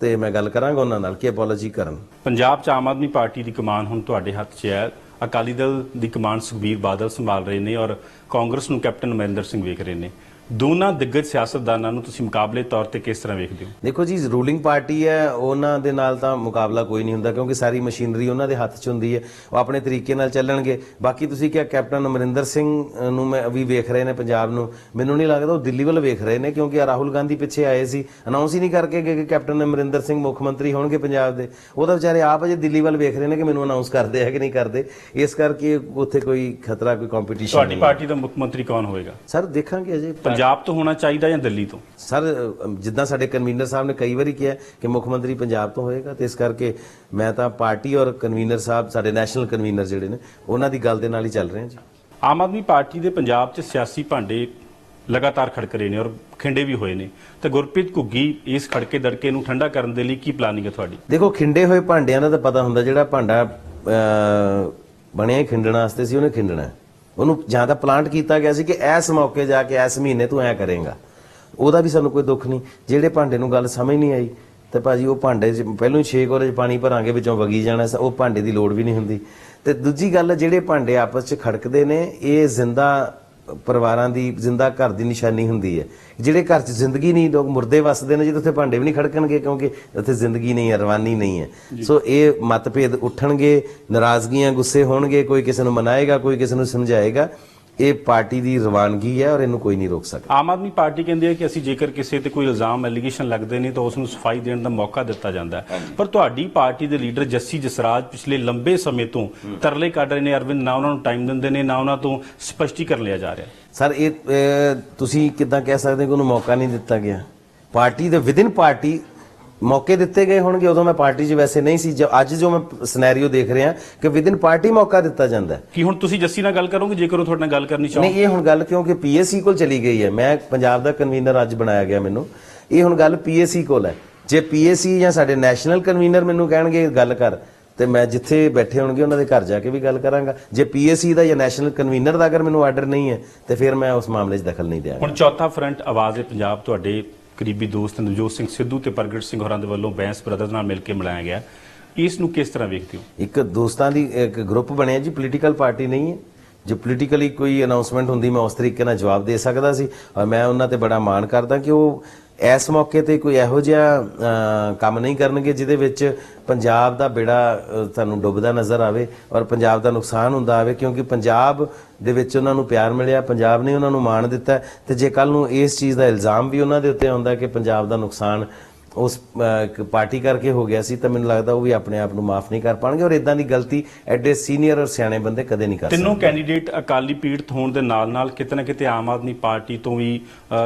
Speaker 2: ਤੇ ਮੈਂ ਗੱਲ ਕਰਾਂਗਾ ਉਹਨਾਂ ਨਾਲ ਕਿ ਅਪੋਲੋਜੀ ਕਰਨ।
Speaker 1: ਪੰਜਾਬ 'ਚ ਆਮ ਆਦਮੀ ਪਾਰਟੀ ਦੀ ਕਮਾਨ ਹੁਣ ਤੁਹਾਡੇ ਹੱਥ 'ਚ ਹੈ। ਅਕਾਲੀ ਦਲ ਦੀ ਕਮਾਨ ਸੁਖਬੀਰ ਬਾਦਲ ਸੰਭਾਲ ਰਹੇ ਨੇ ਔਰ ਕਾਂਗਰਸ ਨੂੰ ਕੈਪਟਨ ਅਮਰਿੰਦਰ ਸਿੰਘ ਵੇਖ ਰਹੇ ਨੇ। ਦੋਨਾਂ ਦਿੱਗਜ ਸਿਆਸਤਦਾਨਾਂ ਨੂੰ ਤੁਸੀਂ ਮੁਕਾਬਲੇ ਤੌਰ ਤੇ ਕਿਸ ਤਰ੍ਹਾਂ ਵੇਖਦੇ ਹੋ?
Speaker 2: ਦੇਖੋ ਜੀ ਰੂਲਿੰਗ ਪਾਰਟੀ ਹੈ ਉਹਨਾਂ ਦੇ ਨਾਲ ਤਾਂ ਮੁਕਾਬਲਾ ਕੋਈ ਨਹੀਂ ਹੁੰਦਾ ਕਿਉਂਕਿ ਸਾਰੀ ਮਸ਼ੀਨਰੀ ਉਹਨਾਂ ਦੇ ਹੱਥ 'ਚ ਹੁੰਦੀ ਹੈ। ਉਹ ਆਪਣੇ ਤਰੀਕੇ ਨਾਲ ਚੱਲਣਗੇ। ਬਾਕੀ ਤੁਸੀਂ ਕਿਹਾ ਕੈਪਟਨ ਅਮਰਿੰਦਰ ਸਿੰਘ ਨੂੰ ਮੈਂ ਵੀ ਵੇਖ ਰਹੇ ਨੇ ਪੰਜਾਬ ਨੂੰ। ਮੈਨੂੰ ਨਹੀਂ ਲੱਗਦਾ ਉਹ ਦਿੱਲੀ ਵੱਲ ਵੇਖ ਰਹੇ ਨੇ ਕਿਉਂਕਿ ਰਾਹੁਲ ਗਾਂਧੀ ਪਿੱਛੇ ਆਏ ਸੀ। ਅਨਾਉਂਸ ਹੀ ਨਹੀਂ ਕਰਕੇ ਗਏ ਕਿ ਕੈਪਟਨ ਅਮਰਿੰਦਰ ਸਿੰਘ ਮੁੱਖ ਮੰਤਰੀ ਹੋਣਗੇ ਪੰਜਾਬ ਦੇ। ਉਹਦਾ ਵਿਚਾਰੇ ਆਪ ਅਜੇ ਦਿੱਲੀ ਵੱਲ ਵੇਖ ਰਹੇ ਨੇ ਕਿ ਮੈਨੂੰ ਅਨਾਉਂਸ ਕਰਦੇ ਆ ਕਿ ਨਹੀਂ ਕਰਦੇ। ਇਸ ਕਰਕੇ ਉੱਥੇ ਕੋਈ ਖਤਰਾ ਕੋਈ ਕੰਪੀਟੀਸ਼ਨ
Speaker 1: ਤੁਹਾਡੀ ਪਾਰਟੀ ਦਾ ਮੁੱਖ ਮੰਤਰੀ ਕੌਣ ਹੋਵੇਗਾ
Speaker 2: ਸਰ ਦੇਖਾਂਗੇ ਅਜੇ।
Speaker 1: ਪੰਜਾਬ ਤੋਂ ਹੋਣਾ ਚਾਹੀਦਾ ਜਾਂ ਦਿੱਲੀ ਤੋਂ?
Speaker 2: ਸਰ ਜਿੱਦਾਂ ਸਾਡੇ ਕਨਵੀਨਰ ਸਾਹਿਬ ਨੇ ਕਈ ਵਾਰੀ ਕਿਹਾ ਕਿ ਮੁੱਖ ਮੰਤਰੀ ਪੰਜਾਬ ਤੋਂ ਹੋਏਗਾ ਤੇ ਇਸ ਕਰਕੇ ਮੈਂ ਤਾਂ ਪਾਰਟੀ ਔਰ ਕਨਵੀਨਰ ਸਾਹਿਬ ਸਾਡੇ ਨੈਸ਼ਨਲ ਕਨਵੀਨਰ ਜਿਹੜੇ ਨੇ ਉਹਨਾਂ ਦੀ ਗੱਲ ਦੇ ਨਾਲ ਹੀ ਚੱਲ ਰਹੇ ਹਾਂ ਜੀ।
Speaker 1: ਆਮ ਆਦਮੀ ਪਾਰਟੀ ਦੇ ਪੰਜਾਬ 'ਚ ਸਿਆਸੀ ਭਾਂਡੇ ਲਗਾਤਾਰ ਖੜਕ ਰਹੇ ਨੇ ਔਰ ਖਿੰਡੇ ਵੀ ਹੋਏ ਨੇ। ਤੇ ਗੁਰਪ੍ਰੀਤ ਘੁੱਗੀ ਇਸ ਖੜਕੇ ਦੜਕੇ ਨੂੰ ਠੰਡਾ ਕਰਨ ਦੇ ਲਈ ਕੀ ਪਲਾਨਿੰਗ ਹੈ ਤੁਹਾਡੀ?
Speaker 2: ਦੇਖੋ ਖਿੰਡੇ ਹੋਏ ਭਾਂਡਿਆਂ ਦਾ ਤਾਂ ਪਤਾ ਹੁੰਦਾ ਜਿਹੜਾ ਭਾਂਡਾ ਬਣਿਆ ਖਿੰਡਣ ਵਾਸਤੇ ਸੀ ਉਹਨੇ ਖਿੰਡਣਾ। ਉਹਨੂੰ ਜਾਂ ਤਾਂ ਪਲਾਂਟ ਕੀਤਾ ਗਿਆ ਸੀ ਕਿ ਇਸ ਮੌਕੇ ਜਾ ਕੇ ਇਸ ਮਹੀਨੇ ਤੂੰ ਐ ਕਰੇਗਾ। ਉਹਦਾ ਵੀ ਸਾਨੂੰ ਕੋਈ ਦੁੱਖ ਨਹੀਂ। ਜਿਹੜੇ ਭਾਂਡੇ ਨੂੰ ਗੱਲ ਸਮਝ ਨਹੀਂ ਆਈ, ਤੇ ਭਾਜੀ ਉਹ ਭਾਂਡੇ 'ਚ ਪਹਿਲਾਂ ਹੀ 6 ਕੋਰੇ 'ਚ ਪਾਣੀ ਭਰਾਂਗੇ, ਵਿੱਚੋਂ ਵਗੀ ਜਾਣਾ ਉਹ ਭਾਂਡੇ ਦੀ ਲੋੜ ਵੀ ਨਹੀਂ ਹੁੰਦੀ। ਤੇ ਦੂਜੀ ਗੱਲ, ਜਿਹੜੇ ਭਾਂਡੇ ਆਪਸ 'ਚ ਖੜਕਦੇ ਨੇ, ਇਹ ਜ਼ਿੰਦਾ ਪਰਿਵਾਰਾਂ ਦੀ ਜ਼ਿੰਦਾ ਘਰ ਦੀ ਨਿਸ਼ਾਨੀ ਹੁੰਦੀ ਹੈ। ਜਿਹੜੇ ਘਰ 'ਚ ਜ਼ਿੰਦਗੀ ਨਹੀਂ ਲੋਕ ਮੁਰਦੇ ਵਸਦੇ ਨੇ ਜਦੋਂ ਉੱਥੇ ਭਾਂਡੇ ਵੀ ਨਹੀਂ ਖੜਕਣਗੇ ਕਿਉਂਕਿ ਉੱਥੇ ਜ਼ਿੰਦਗੀ ਨਹੀਂ ਹੈ ਰਵਾਨੀ ਨਹੀਂ ਹੈ। ਸੋ ਇਹ ਮਤਭੇਦ ਉੱਠਣਗੇ ਨਾਰਾਜ਼ਗੀਆਂ ਗੁੱਸੇ ਹੋਣਗੇ ਕੋਈ ਕਿਸੇ ਨੂੰ ਮਨਾਏਗਾ ਕੋਈ ਕਿਸੇ ਨੂੰ ਸਮਝਾਏਗਾ। ਇਹ ਪਾਰਟੀ ਦੀ ਰਵਾਨਗੀ ਹੈ ਔਰ ਇਹਨੂੰ ਕੋਈ ਨਹੀਂ ਰੋਕ ਸਕਦਾ।
Speaker 1: ਆਮ ਆਦਮੀ ਪਾਰਟੀ ਕਹਿੰਦੀ ਹੈ ਕਿ ਅਸੀਂ ਜੇਕਰ ਕਿਸੇ ਤੇ ਕੋਈ ਇਲਜ਼ਾਮ ਐਲੀਗੇਸ਼ਨ ਲੱਗਦੇ ਨੇ ਤਾਂ ਉਸ ਨੂੰ ਸਫ਼ਾਈ ਦੇਣ ਦਾ ਮੌਕਾ ਦਿੱਤਾ ਜਾਂਦਾ ਹੈ। ਪਰ ਤੁਹਾਡੀ ਪਾਰਟੀ ਦੇ ਲੀਡਰ ਜੱਸੀ ਜਸਰਾਜ ਪਿਛਲੇ ਲੰਬੇ ਸਮੇਂ ਤੋਂ ਤਰਲੇ ਕੱਢ ਰਹੇ ਨੇ ਅਰਵਿੰਦ ਨਾ ਉਹਨਾਂ ਨੂੰ ਟਾਈਮ ਦਿੰਦੇ ਨੇ ਨਾ ਉਹਨਾਂ ਤੋਂ ਸਪਸ਼ਟੀਕਰਨ ਲਿਆ ਜਾ ਰਿਹਾ।
Speaker 2: ਸਰ ਇਹ ਤੁਸੀਂ ਕਿਦਾਂ ਕਹਿ ਸਕਦੇ ਕਿ ਉਹਨੂੰ ਮੌਕਾ ਨਹੀਂ ਦਿੱਤਾ ਗਿਆ? ਪਾਰਟੀ ਦੇ ਵਿਦਿਨ ਪਾਰਟੀ ਮੌਕੇ ਦਿੱਤੇ ਗਏ ਹੋਣਗੇ ਉਦੋਂ ਮੈਂ ਪਾਰਟੀ 'ਚ ਵੈਸੇ ਨਹੀਂ ਸੀ। ਜੋ ਅੱਜ ਜੋ ਮੈਂ ਸਿਨੈਰੀਓ ਦੇਖ ਰਿਹਾ ਕਿ ਵਿਦਿਨ ਪਾਰਟੀ ਮੌਕਾ ਦਿੱਤਾ ਜਾਂਦਾ
Speaker 1: ਕੀ ਹੁਣ ਤੁਸੀਂ ਜੱਸੀ ਨਾਲ ਗੱਲ ਕਰੋਗੇ? ਜੇਕਰ ਉਹ ਤੁਹਾਡੇ ਨਾਲ ਗੱਲ ਕਰਨੀ ਚਾਹੋ।
Speaker 2: ਨਹੀਂ ਇਹ ਹੁਣ ਗੱਲ ਕਿਉਂਕਿ ਪੀਐਸਸੀ ਕੋਲ ਚਲੀ ਗਈ ਹੈ। ਮੈਂ ਪੰਜਾਬ ਦਾ ਕਨਵੀਨਰ ਅੱਜ ਬਣਾਇਆ ਗਿਆ ਮੈਨੂੰ। ਇਹ ਹੁਣ ਗੱਲ ਪੀਐਸਸੀ ਕੋਲ ਹੈ। ਜੇ ਪੀਐਸਸੀ ਜਾਂ ਸਾਡੇ ਨੈਸ਼ਨਲ ਕਨਵੀਨਰ ਮੈਨੂੰ ਕਹਿਣਗੇ ਗੱਲ ਕਰ। ਤੇ ਮੈਂ ਜਿੱਥੇ ਬੈਠੇ ਹੋਣਗੇ ਉਹਨਾਂ ਦੇ ਘਰ ਜਾ ਕੇ ਵੀ ਗੱਲ ਕਰਾਂਗਾ। ਜੇ ਪੀਐਸਸੀ ਦਾ ਜਾਂ ਨੈਸ਼ਨਲ ਕਨਵੀਨਰ ਦਾ ਅਗਰ ਮੈਨੂੰ ਆਰਡਰ ਨਹੀਂ ਹੈ ਤੇ ਫਿਰ ਮੈਂ ਉਸ ਮਾਮਲੇ 'ਚ ਦਖਲ ਨਹੀਂ ਦਿਆਂਗਾ
Speaker 1: ਹੁਣ ਚੌਥਾ ਫਰੰਟ ਆਵਾਜ਼ ਹੈ ਪੰਜਾਬ ਤੁਹਾਡੇ ਕਰੀਬੀ ਦੋਸਤ ਨਵਜੋਤ ਸਿੰਘ ਸਿੱਧੂ ਤੇ ਪ੍ਰਗਟ ਸਿੰਘ ਹੋਰਾਂ ਦੇ ਵੱਲੋਂ ਬੈਂਸ ਬ੍ਰਦਰਜ਼ ਨਾਲ ਮਿਲ ਕੇ ਮਨਾਇਆ ਗਿਆ। ਇਸ ਨੂੰ ਕਿਸ ਤਰ੍ਹਾਂ ਵੇਖਦੇ ਹੋ?
Speaker 2: ਇੱਕ ਦੋਸਤਾਂ ਦੀ ਇੱਕ ਗਰੁੱਪ ਬਣਿਆ ਜੀ ਪੋਲੀਟੀਕਲ ਪਾਰਟੀ ਨਹੀਂ ਹੈ। ਜੇ ਪੋਲੀਟੀਕਲੀ ਕੋਈ ਅਨਾਉਂਸਮੈਂਟ ਹੁੰਦੀ, ਮੈਂ ਉਸ ਤਰੀਕੇ ਨਾਲ ਜਵਾਬ ਦੇ ਸਕਦਾ ਸੀ ਔਰ ਮੈਂ ਉਹਨਾਂ ਤੇ ਬੜਾ ਮਾਣ ਕਰਦਾ ਕਿ ਉਹ ਇਸ ਮੌਕੇ ਤੇ ਕੋਈ ਇਹੋ ਜਿਹਾ ਕੰਮ ਨਹੀਂ ਕਰਨਗੇ ਜਿਹਦੇ ਵਿੱਚ ਪੰਜਾਬ ਦਾ ਬੇੜਾ ਤੁਹਾਨੂੰ ਡੁੱਬਦਾ ਨਜ਼ਰ ਆਵੇ ਔਰ ਪੰਜਾਬ ਦਾ ਨੁਕਸਾਨ ਹੁੰਦਾ ਆਵੇ, ਕਿਉਂਕਿ ਪੰਜਾਬ ਦੇ ਵਿੱਚ ਉਹਨਾਂ ਨੂੰ ਪਿਆਰ ਮਿਲਿਆ, ਪੰਜਾਬ ਨੇ ਉਹਨਾਂ ਨੂੰ ਮਾਣ ਦਿੱਤਾ ਤੇ ਜੇ ਕੱਲ ਨੂੰ ਇਸ ਚੀਜ਼ ਦਾ ਇਲਜ਼ਾਮ ਵੀ ਉਹਨਾਂ ਦੇ ਉੱਤੇ ਆਉਂਦਾ ਕਿ ਪੰਜਾਬ ਦਾ ਨੁਕਸਾਨ ਉਸ ਪਾਰਟੀ ਕਰਕੇ ਹੋ ਗਿਆ ਸੀ ਤਾਂ ਮੈਨੂੰ ਲੱਗਦਾ ਉਹ ਵੀ ਆਪਣੇ ਆਪ ਨੂੰ ਮਾਫ ਨਹੀਂ ਕਰ ਪਾਣਗੇ ਔਰ ਇਦਾਂ ਦੀ ਗਲਤੀ ਐਡੇ ਸੀਨੀਅਰ ਔਰ ਸਿਆਣੇ ਬੰਦੇ ਕਦੇ ਨਹੀਂ ਕਰ ਸਕਦੇ।
Speaker 1: ਤਿੰਨੋਂ ਕੈਂਡੀਡੇਟ ਅਕਾਲੀ ਪੀੜਤ ਹੋਣ ਦੇ ਨਾਲ ਨਾਲ ਕਿਤੇ ਨਾ ਕਿਤੇ ਆਮ ਆਦਮੀ ਪਾਰਟੀ ਤੋਂ ਵੀ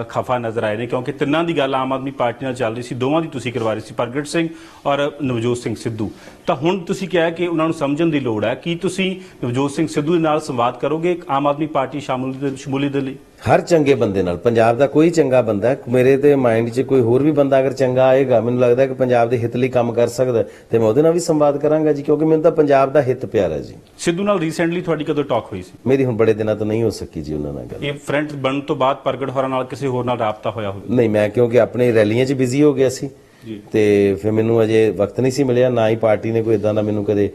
Speaker 1: ਖਫਾ ਨਜ਼ਰ ਆਏ ਨੇ ਕਿਉਂਕਿ ਤਿੰਨਾਂ ਦੀ ਗੱਲ ਆਮ ਆਦਮੀ ਪਾਰਟੀ ਨਾਲ ਚੱਲ ਰਹੀ ਸੀ ਦੋਵਾਂ ਦੀ ਤੁਸੀਂ ਕਰਵਾ ਰਹੀ ਸੀ ਪ੍ਰਗਟ ਸਿੰਘ ਔਰ ਨਵਜੋਤ ਸਿੰਘ ਸਿੱਧੂ। ਤਾਂ ਹੁਣ ਤੁਸੀਂ ਕਿਹਾ ਕਿ ਉਹਨਾਂ ਨੂੰ ਸਮਝਣ ਦੀ ਲੋੜ ਹੈ ਕੀ ਤੁਸੀਂ ਨਵਜੋਤ ਸਿੰਘ ਸਿੱਧੂ ਦੇ ਨਾਲ ਸੰਵਾਦ ਕਰੋਗੇ ਆਮ ਆਦਮੀ ਪਾਰਟੀ ਸ਼ਾਮਲ ਸ਼ਮੂਲੀਅਤ ਦੇ ਲਈ?
Speaker 2: ਹਰ ਚੰਗੇ ਬੰਦੇ ਨਾਲ ਪੰਜਾਬ ਦਾ ਕੋਈ ਚੰਗਾ ਬੰਦਾ ਮੇਰੇ ਤੇ ਮਾਈਂਡ 'ਚ ਕੋਈ ਹੋਰ ਵੀ ਬੰਦਾ ਅਗਰ ਚੰਗਾ ਆਏਗਾ ਮੈਨੂੰ ਲੱਗਦਾ ਕਿ ਪੰਜਾਬ ਦੇ ਹਿੱਤ ਲਈ ਕੰਮ ਕਰ ਸਕਦਾ ਤੇ ਮੈਂ ਉਹਦੇ ਨਾਲ ਵੀ ਸੰਵਾਦ ਕਰਾਂਗਾ ਜੀ ਕਿਉਂਕਿ ਮੈਨੂੰ ਤਾਂ ਪੰਜਾਬ ਦਾ ਹਿੱਤ ਪਿਆਰਾ ਜੀ।
Speaker 1: ਸਿੱਧੂ ਨਾਲ ਰੀਸੈਂਟਲੀ ਤੁਹਾਡੀ ਕਦੋਂ ਟਾਕ ਹੋਈ ਸੀ?
Speaker 2: ਮੇਰੀ ਹੁਣ ਬੜੇ ਦਿਨਾਂ ਤੋਂ ਨਹੀਂ ਹੋ ਸਕੀ ਜੀ ਉਹਨਾਂ ਨਾਲ ਗੱਲ।
Speaker 1: ਇਹ ਫਰੰਟ ਬਣਨ ਤੋਂ ਬਾਅਦ ਪ੍ਰਗਟ ਹੋਰਾਂ ਨਾਲ ਕਿਸੇ ਹੋਰ ਨਾਲ ਰਾਬਤਾ ਹੋਇਆ ਹੋਵੇ?
Speaker 2: ਨਹੀਂ ਮੈਂ ਕਿਉਂਕਿ ਆਪਣੇ ਰੈਲੀਆਂ 'ਚ ਬਿਜ਼ੀ ਹੋ ਗਿਆ ਸੀ।
Speaker 1: ਜੀ।
Speaker 2: ਤੇ ਫਿਰ ਮੈਨੂੰ ਅਜੇ ਵਕਤ ਨਹੀਂ ਸੀ ਮਿਲਿਆ ਨਾ ਹੀ ਪਾਰਟੀ ਨੇ ਕੋਈ ਇਦਾਂ ਦਾ ਮੈਨੂੰ ਕਦੇ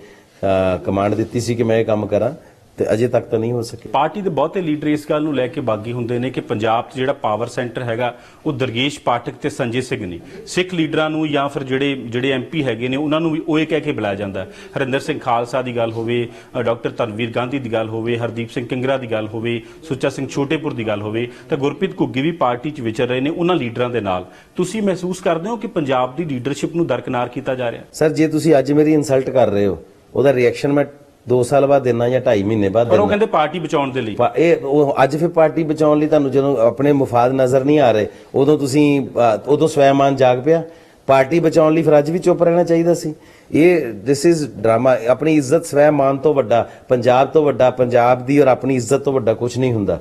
Speaker 2: ਕਮਾਂਡ ਦਿੱਤੀ ਸੀ ਕਿ ਮੈਂ ਇਹ ਕੰਮ ਕਰਾਂ। ਤੇ ਅਜੇ ਤੱਕ ਤਾਂ ਨਹੀਂ ਹੋ ਸਕਿਆ।
Speaker 1: ਪਾਰਟੀ ਦੇ ਬਹੁਤੇ ਲੀਡਰ ਇਸ ਗੱਲ ਨੂੰ ਲੈ ਕੇ ਬਾਗੀ ਹੁੰਦੇ ਨੇ ਕਿ ਪੰਜਾਬ 'ਚ ਜਿਹੜਾ ਪਾਵਰ ਸੈਂਟਰ ਹੈਗਾ ਉਹ ਦਰਗੇਸ਼ ਪਾਠਕ ਤੇ ਸੰਜੇ ਸਿੰਘ ਨੇ। ਸਿੱਖ ਲੀਡਰਾਂ ਨੂੰ ਜਾਂ ਫਿਰ ਜਿਹੜੇ ਜਿਹੜੇ ਐਮਪੀ ਹੈਗੇ ਨੇ ਉਹਨਾਂ ਨੂੰ ਵੀ ਉਹ ਇਹ ਕਹਿ ਕੇ ਬੁਲਾਇਆ ਜਾਂਦਾ ਹਰਿੰਦਰ ਸਿੰਘ ਖਾਲਸਾ ਦੀ ਗੱਲ ਹੋਵੇ ਡਾਕਟਰ ਧਰਮਵੀਰ ਗਾਂਧੀ ਦੀ ਗੱਲ ਹੋਵੇ ਹਰਦੀਪ ਸਿੰਘ ਕਿੰਗਰਾ ਦੀ ਗੱਲ ਹੋਵੇ ਸੁੱਚਾ ਸਿੰਘ ਛੋਟੇਪੁਰ ਦੀ ਗੱਲ ਹੋਵੇ ਤਾਂ ਗੁਰਪ੍ਰੀਤ ਘੁੱਗੀ ਵੀ ਪਾਰਟੀ 'ਚ ਵਿਚਰ ਰਹੇ ਨੇ ਉਹਨਾਂ ਲੀਡਰਾਂ ਦੇ ਨਾਲ। ਤੁਸੀਂ ਮਹਿਸੂਸ ਕਰਦੇ ਹੋ ਕਿ ਪੰਜਾਬ ਦੀ ਲੀਡਰਸ਼ਿਪ ਨੂੰ ਦਰਕਨਾਰ ਕੀਤਾ ਜਾ ਰਿਹਾ
Speaker 2: ਸਰ ਜੇ ਤੁਸੀਂ ਅੱਜ ਮੇਰੀ ਇਨਸਲਟ ਕਰ ਰਹੇ ਹੋ ਉਹਦਾ ਰਿਐਕਸ਼ਨ ਮੈਂ 2 ਸਾਲ ਬਾਅਦ ਦੇਣਾ ਜਾਂ 2.5 ਮਹੀਨੇ ਬਾਅਦ
Speaker 1: ਪਰ ਉਹ
Speaker 2: ਦੇਣਾ।
Speaker 1: ਕਹਿੰਦੇ ਪਾਰਟੀ ਬਚਾਉਣ ਦੇ ਲਈ।
Speaker 2: ਪਾ- ਇਹ ਉਹ ਅੱਜ ਫਿਰ ਪਾਰਟੀ ਬਚਾਉਣ ਲਈ ਤੁਹਾਨੂੰ ਜਦੋਂ ਆਪਣੇ ਮੁਫਾਦ ਨਜ਼ਰ ਨਹੀਂ ਆ ਰਹੇ ਉਦੋਂ ਤੁਸੀਂ ਅਹ, ਉਦੋਂ ਸਵੈਮਾਨ ਜਾਗ ਪਿਆ। ਪਾਰਟੀ ਬਚਾਉਣ ਲਈ ਫਿਰ ਅੱਜ ਵੀ ਚੁੱਪ ਰਹਿਣਾ ਚਾਹੀਦਾ ਸੀ। ਇਹ ਦਿਸ ਇਜ਼ ਡਰਾਮਾ ਆਪਣੀ ਇੱਜ਼ਤ ਸਵੈਮਾਨ ਤੋਂ ਵੱਡਾ ਪੰਜਾਬ ਤੋਂ ਵੱਡਾ ਪੰਜਾਬ ਦੀ ਔਰ ਆਪਣੀ ਇੱਜ਼ਤ ਤੋਂ ਵੱਡਾ ਕੁਝ ਨਹੀਂ ਹੁੰਦਾ।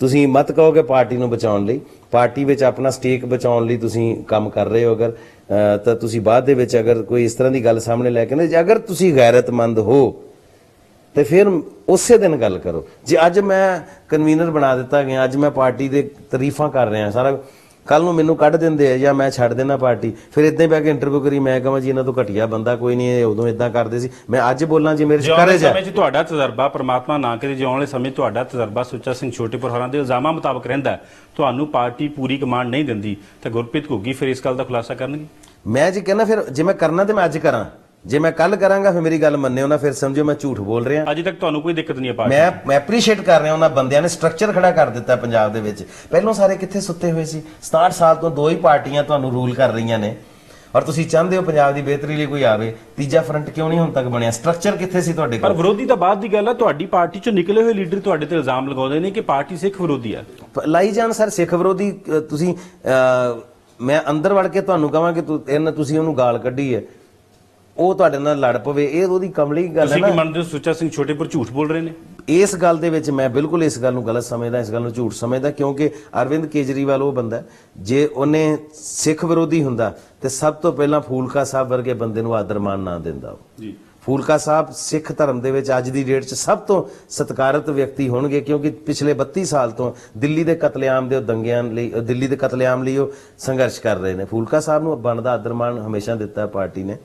Speaker 2: ਤੁਸੀਂ ਮਤ ਕਹੋਗੇ ਪਾਰਟੀ ਨੂੰ ਬਚਾਉਣ ਲਈ। ਪਾਰਟੀ ਵਿੱਚ ਆਪਣਾ ਸਟੇਕ ਬਚਾਉਣ ਲਈ ਤੁਸੀਂ ਕੰਮ ਕਰ ਰਹੇ ਹੋ ਅਗਰ। ਤਾਂ ਤੁਸੀਂ ਬਾਅਦ ਦੇ ਵਿੱਚ ਅਗਰ ਕੋਈ ਇਸ ਤਰ੍ਹਾਂ ਦੀ ਗੱਲ ਸਾਹਮਣੇ ਲੈ ਕੇ ਨਾ ਜੇ ਅਗਰ ਤੁਸੀਂ ਗੈਰਤਮੰਦ ਹੋ ਤੇ ਫਿਰ ਉਸੇ ਦਿਨ ਗੱਲ ਕਰੋ। ਜੇ ਅੱਜ ਮੈਂ ਕਨਵੀਨਰ ਬਣਾ ਦਿੱਤਾ ਗਿਆ ਅੱਜ ਮੈਂ ਪਾਰਟੀ ਦੇ ਤਾਰੀਫਾਂ ਕਰ ਰਿਹਾ ਸਾਰਾ ਕੱਲ ਨੂੰ ਮੈਨੂੰ ਕੱਢ ਦਿੰਦੇ ਆ ਜਾਂ ਮੈਂ ਛੱਡ ਦੇਣਾ ਪਾਰਟੀ। ਫਿਰ ਇਦਾਂ ਹੀ ਬਹਿ ਕੇ ਇੰਟਰਵਿਊ ਕਰੀ ਮੈਂ ਕਹਾਂ ਜੀ ਇਹਨਾਂ ਤੋਂ ਘਟੀਆ ਬੰਦਾ ਕੋਈ ਨਹੀਂ ਇਹ ਉਦੋਂ ਇਦਾਂ ਕਰਦੇ ਸੀ। ਮੈਂ ਅੱਜ ਬੋਲਾਂ ਜੇ ਮੇਰੇ ਚ ਕਰੇਜ ਹੈ
Speaker 1: ਸਮੇਂ 'ਚ ਤੁਹਾਡਾ ਤਜਰਬਾ ਪ੍ਰਮਾਤਮਾ ਨਾ ਕਰੇ ਜਿਉਣ ਵਾਲੇ ਸਮੇਂ ਤੁਹਾਡਾ ਤਜਰਬਾ ਸੁੱਚਾ ਸਿੰਘ ਛੋਟੇਪੁਰ ਹੋਰਾਂ ਦੇ ਇਲਜ਼ਾਮਾਂ ਮੁਤਾਬਕ ਰਹਿੰਦਾ ਤੁਹਾਨੂੰ ਪਾਰਟੀ ਪੂਰੀ ਕਮਾਂਡ ਨਹੀਂ ਦਿੰਦੀ ਤਾਂ ਗੁਰਪ੍ਰੀਤ ਘੁੱਗੀ ਫਿਰ ਇਸ ਗੱਲ ਦਾ ਖੁਲਾਸਾ ਕਰਨਗੇ?
Speaker 2: ਮੈਂ ਜੀ ਕਹਿੰਦਾ ਫਿਰ ਜੇ ਮੈਂ ਕਰਨਾ ਤੇ ਮੈਂ ਅੱਜ ਕਰਾਂ। ਜੇ ਮੈਂ ਕੱਲ ਕਰਾਂਗਾ ਫਿਰ ਮੇਰੀ ਗੱਲ ਮੰਨਿਓ ਨਾ ਫਿਰ ਸਮਝਿਓ ਮੈਂ ਝੂਠ ਬੋਲ ਰਿਹਾ।
Speaker 1: ਅਜੇ ਤੱਕ ਤੁਹਾਨੂੰ ਕੋਈ ਦਿੱਕਤ ਨਹੀਂ ਹੈ ਪਾਰਟੀ
Speaker 2: ਮੈਂ ਮੈਂ ਐਪਰੀਸ਼ੀਏਟ ਕਰ ਰਿਹਾ ਉਹਨਾਂ ਬੰਦਿਆਂ ਨੇ ਸਟਰਕਚਰ ਖੜਾ ਕਰ ਦਿੱਤਾ ਪੰਜਾਬ ਦੇ ਵਿੱਚ। ਪਹਿਲਾਂ ਸਾਰੇ ਕਿੱਥੇ ਸੁੱਤੇ ਹੋਏ ਸੀ? 67 ਸਾਲ ਤੋਂ ਦੋ ਹੀ ਪਾਰਟੀਆਂ ਤੁਹਾਨੂੰ ਰੂਲ ਕਰ ਰਹੀਆਂ ਨੇ। ਔਰ ਤੁਸੀਂ ਚਾਹੁੰਦੇ ਹੋ ਪੰਜਾਬ ਦੀ ਬਿਹਤਰੀ ਲਈ ਕੋਈ ਆਵੇ। ਤੀਜਾ ਫਰੰਟ ਕਿਉਂ ਨਹੀਂ ਹੁਣ ਤੱਕ ਬਣਿਆ? ਸਟਰਕਚਰ ਕਿੱਥੇ ਸੀ ਤੁਹਾਡੇ
Speaker 1: ਪਰ
Speaker 2: ਕੋਲ?
Speaker 1: ਵਿਰੋਧੀ ਤਾਂ ਬਾਅਦ ਦੀ ਗੱਲ ਹੈ ਤੁਹਾਡੀ ਪਾਰਟੀ 'ਚੋਂ ਨਿਕਲੇ ਹੋਏ ਲੀਡਰ ਤੁਹਾਡੇ ਤੇ ਇਲਜ਼ਾਮ ਲਗਾਉਂਦੇ ਨੇ ਕਿ ਪਾਰਟੀ ਸਿੱਖ ਵਿਰੋਧੀ ਹੈ
Speaker 2: ਪ- ਲਾਈ ਜਾਣ ਸਰ ਸਿੱਖ ਵਿਰੋਧੀ ਅ, ਤੁਸੀਂ ਅ, ਮੈਂ ਅੰਦਰ ਵੜ ਕੇ ਤੁਹਾਨੂੰ ਕਹਾਂ ਕਿ ਤੂੰ ਇਹਨਾਂ ਤੁਸੀਂ ਉਹਨੂੰ ਗਾਲ ਕੱਢੀ ਹੈ। ਉਹ ਤੁਹਾਡੇ ਨਾਲ ਲੜ ਪਵੇ ਇਹ ਉਹਦੀ ਕਮਲੀ ਗੱਲ ਹੈ
Speaker 1: ਤੁਸੀਂ
Speaker 2: ਨਾ।
Speaker 1: ਕੀ ਮੰਨਦੇ ਹੋ? ਸੁੱਚਾ ਸਿੰਘ ਛੋਟੇਪੁਰ ਝੂਠ ਬੋਲ ਰਹੇ ਨੇ?
Speaker 2: ਇਸ ਗੱਲ ਦੇ ਵਿੱਚ ਮੈਂ ਬਿਲਕੁਲ ਇਸ ਗੱਲ ਨੂੰ ਗਲਤ ਸਮਝਦਾ ਇਸ ਗੱਲ ਨੂੰ ਝੂਠ ਸਮਝਦਾ ਕਿਉਂਕਿ ਅਰਵਿੰਦ ਕੇਜਰੀਵਾਲ ਉਹ ਬੰਦਾ ਹੈ, ਜੇ ਉਹਨੇ ਸਿੱਖ ਵਿਰੋਧੀ ਹੁੰਦਾ ਤੇ ਸਭ ਤੋਂ ਪਹਿਲਾਂ ਫੂਲਕਾ ਸਾਹਿਬ ਵਰਗੇ ਬੰਦੇ ਨੂੰ ਆਦਰ ਮਾਨ ਨਾ ਦਿੰਦਾ ਉਹ।
Speaker 1: ਜੀ।
Speaker 2: ਫੂਲਕਾ ਸਾਹਿਬ ਸਿੱਖ ਧਰਮ ਦੇ ਵਿੱਚ ਅੱਜ ਦੀ ਡੇਟ 'ਚ ਸਭ ਤੋਂ ਸਤਿਕਾਰਤ ਵਿਅਕਤੀ ਹੋਣਗੇ ਕਿਉਂਕਿ ਪਿਛਲੇ 32 ਸਾਲ ਤੋਂ ਦਿੱਲੀ ਦੇ ਕਤਲੇਆਮ ਦੇ ਉਹ ਦੰਗਿਆਂ ਲਈ ਦਿੱਲੀ ਦੇ ਕਤਲੇਆਮ ਲਈ ਉਹ ਸੰਘਰਸ਼ ਕਰ ਰਹੇ ਨੇ। ਫੂਲਕਾ ਸਾਹਿਬ ਨੂੰ ਬਣਦਾ ਆਦਰ ਮਾਣ ਹਮੇਸ਼ਾ ਦਿੱਤਾ ਪਾਰਟੀ ਨੇ।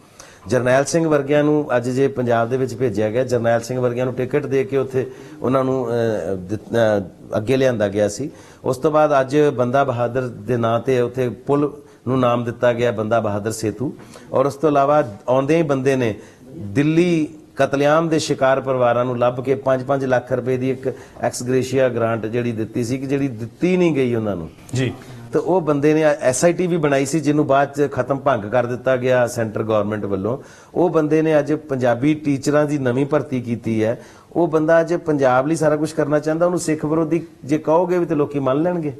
Speaker 2: ਜਰਨੈਲ ਸਿੰਘ ਵਰਗਿਆਂ ਨੂੰ ਅੱਜ ਜੇ ਪੰਜਾਬ ਦੇ ਵਿੱਚ ਭੇਜਿਆ ਗਿਆ ਜਰਨੈਲ ਸਿੰਘ ਵਰਗਿਆਂ ਨੂੰ ਟਿਕਟ ਦੇ ਕੇ ਉੱਥੇ ਉਹਨਾਂ ਨੂੰ ਅ, ਅੱਗੇ ਲਿਆਂਦਾ ਗਿਆ ਸੀ। ਉਸ ਤੋਂ ਬਾਅਦ ਅੱਜ ਬੰਦਾ ਬਹਾਦਰ ਦੇ ਨਾਂ ਤੇ ਉੱਥੇ ਪੁਲ ਨੂੰ ਨਾਮ ਦਿੱਤਾ ਗਿਆ ਬੰਦਾ ਬਹਾਦਰ ਸੇਤੂ। ਔਰ ਉਸ ਤੋਂ ਇਲਾਵਾ ਆਉਂਦੇ ਹੀ ਬੰਦੇ ਨੇ ਦਿੱਲੀ ਕਤਲੇਆਮ ਦੇ ਸ਼ਿਕਾਰ ਪਰਿਵਾਰਾਂ ਨੂੰ ਲੱਭ ਕੇ 5-5 ਲੱਖ ਰੁਪਏ ਦੀ ਇੱਕ ਐਕਸਗ੍ਰੇਸ਼ੀਆ ਗ੍ਰਾਂਟ ਜਿਹੜੀ ਦਿੱਤੀ ਸੀ ਕਿ ਜਿਹੜੀ ਦਿੱਤੀ ਨਹੀਂ ਗਈ ਉਹਨਾਂ ਨੂੰ।
Speaker 1: ਜੀ।
Speaker 2: ਤੇ ਉਹ ਬੰਦੇ ਨੇ ਐਸਆਈਟੀ ਵੀ ਬਣਾਈ ਸੀ ਜਿਹਨੂੰ ਬਾਅਦ ਚ ਖਤਮ ਭੰਗ ਕਰ ਦਿੱਤਾ ਗਿਆ ਸੈਂਟਰ ਗਵਰਨਮੈਂਟ ਵੱਲੋਂ। ਉਹ ਬੰਦੇ ਨੇ ਅੱਜ ਪੰਜਾਬੀ ਟੀਚਰਾਂ ਦੀ ਨਵੀਂ ਭਰਤੀ ਕੀਤੀ ਹੈ। ਉਹ ਬੰਦਾ ਅੱਜ ਪੰਜਾਬ ਲਈ ਸਾਰਾ ਕੁਝ ਕਰਨਾ ਚਾਹੁੰਦਾ ਉਹਨੂੰ ਸਿੱਖ ਵਿਰੋਧੀ ਜੇ ਕਹੋਗੇ ਵੀ ਤੇ ਲੋਕੀ ਮੰਨ ਲੈਣਗੇ।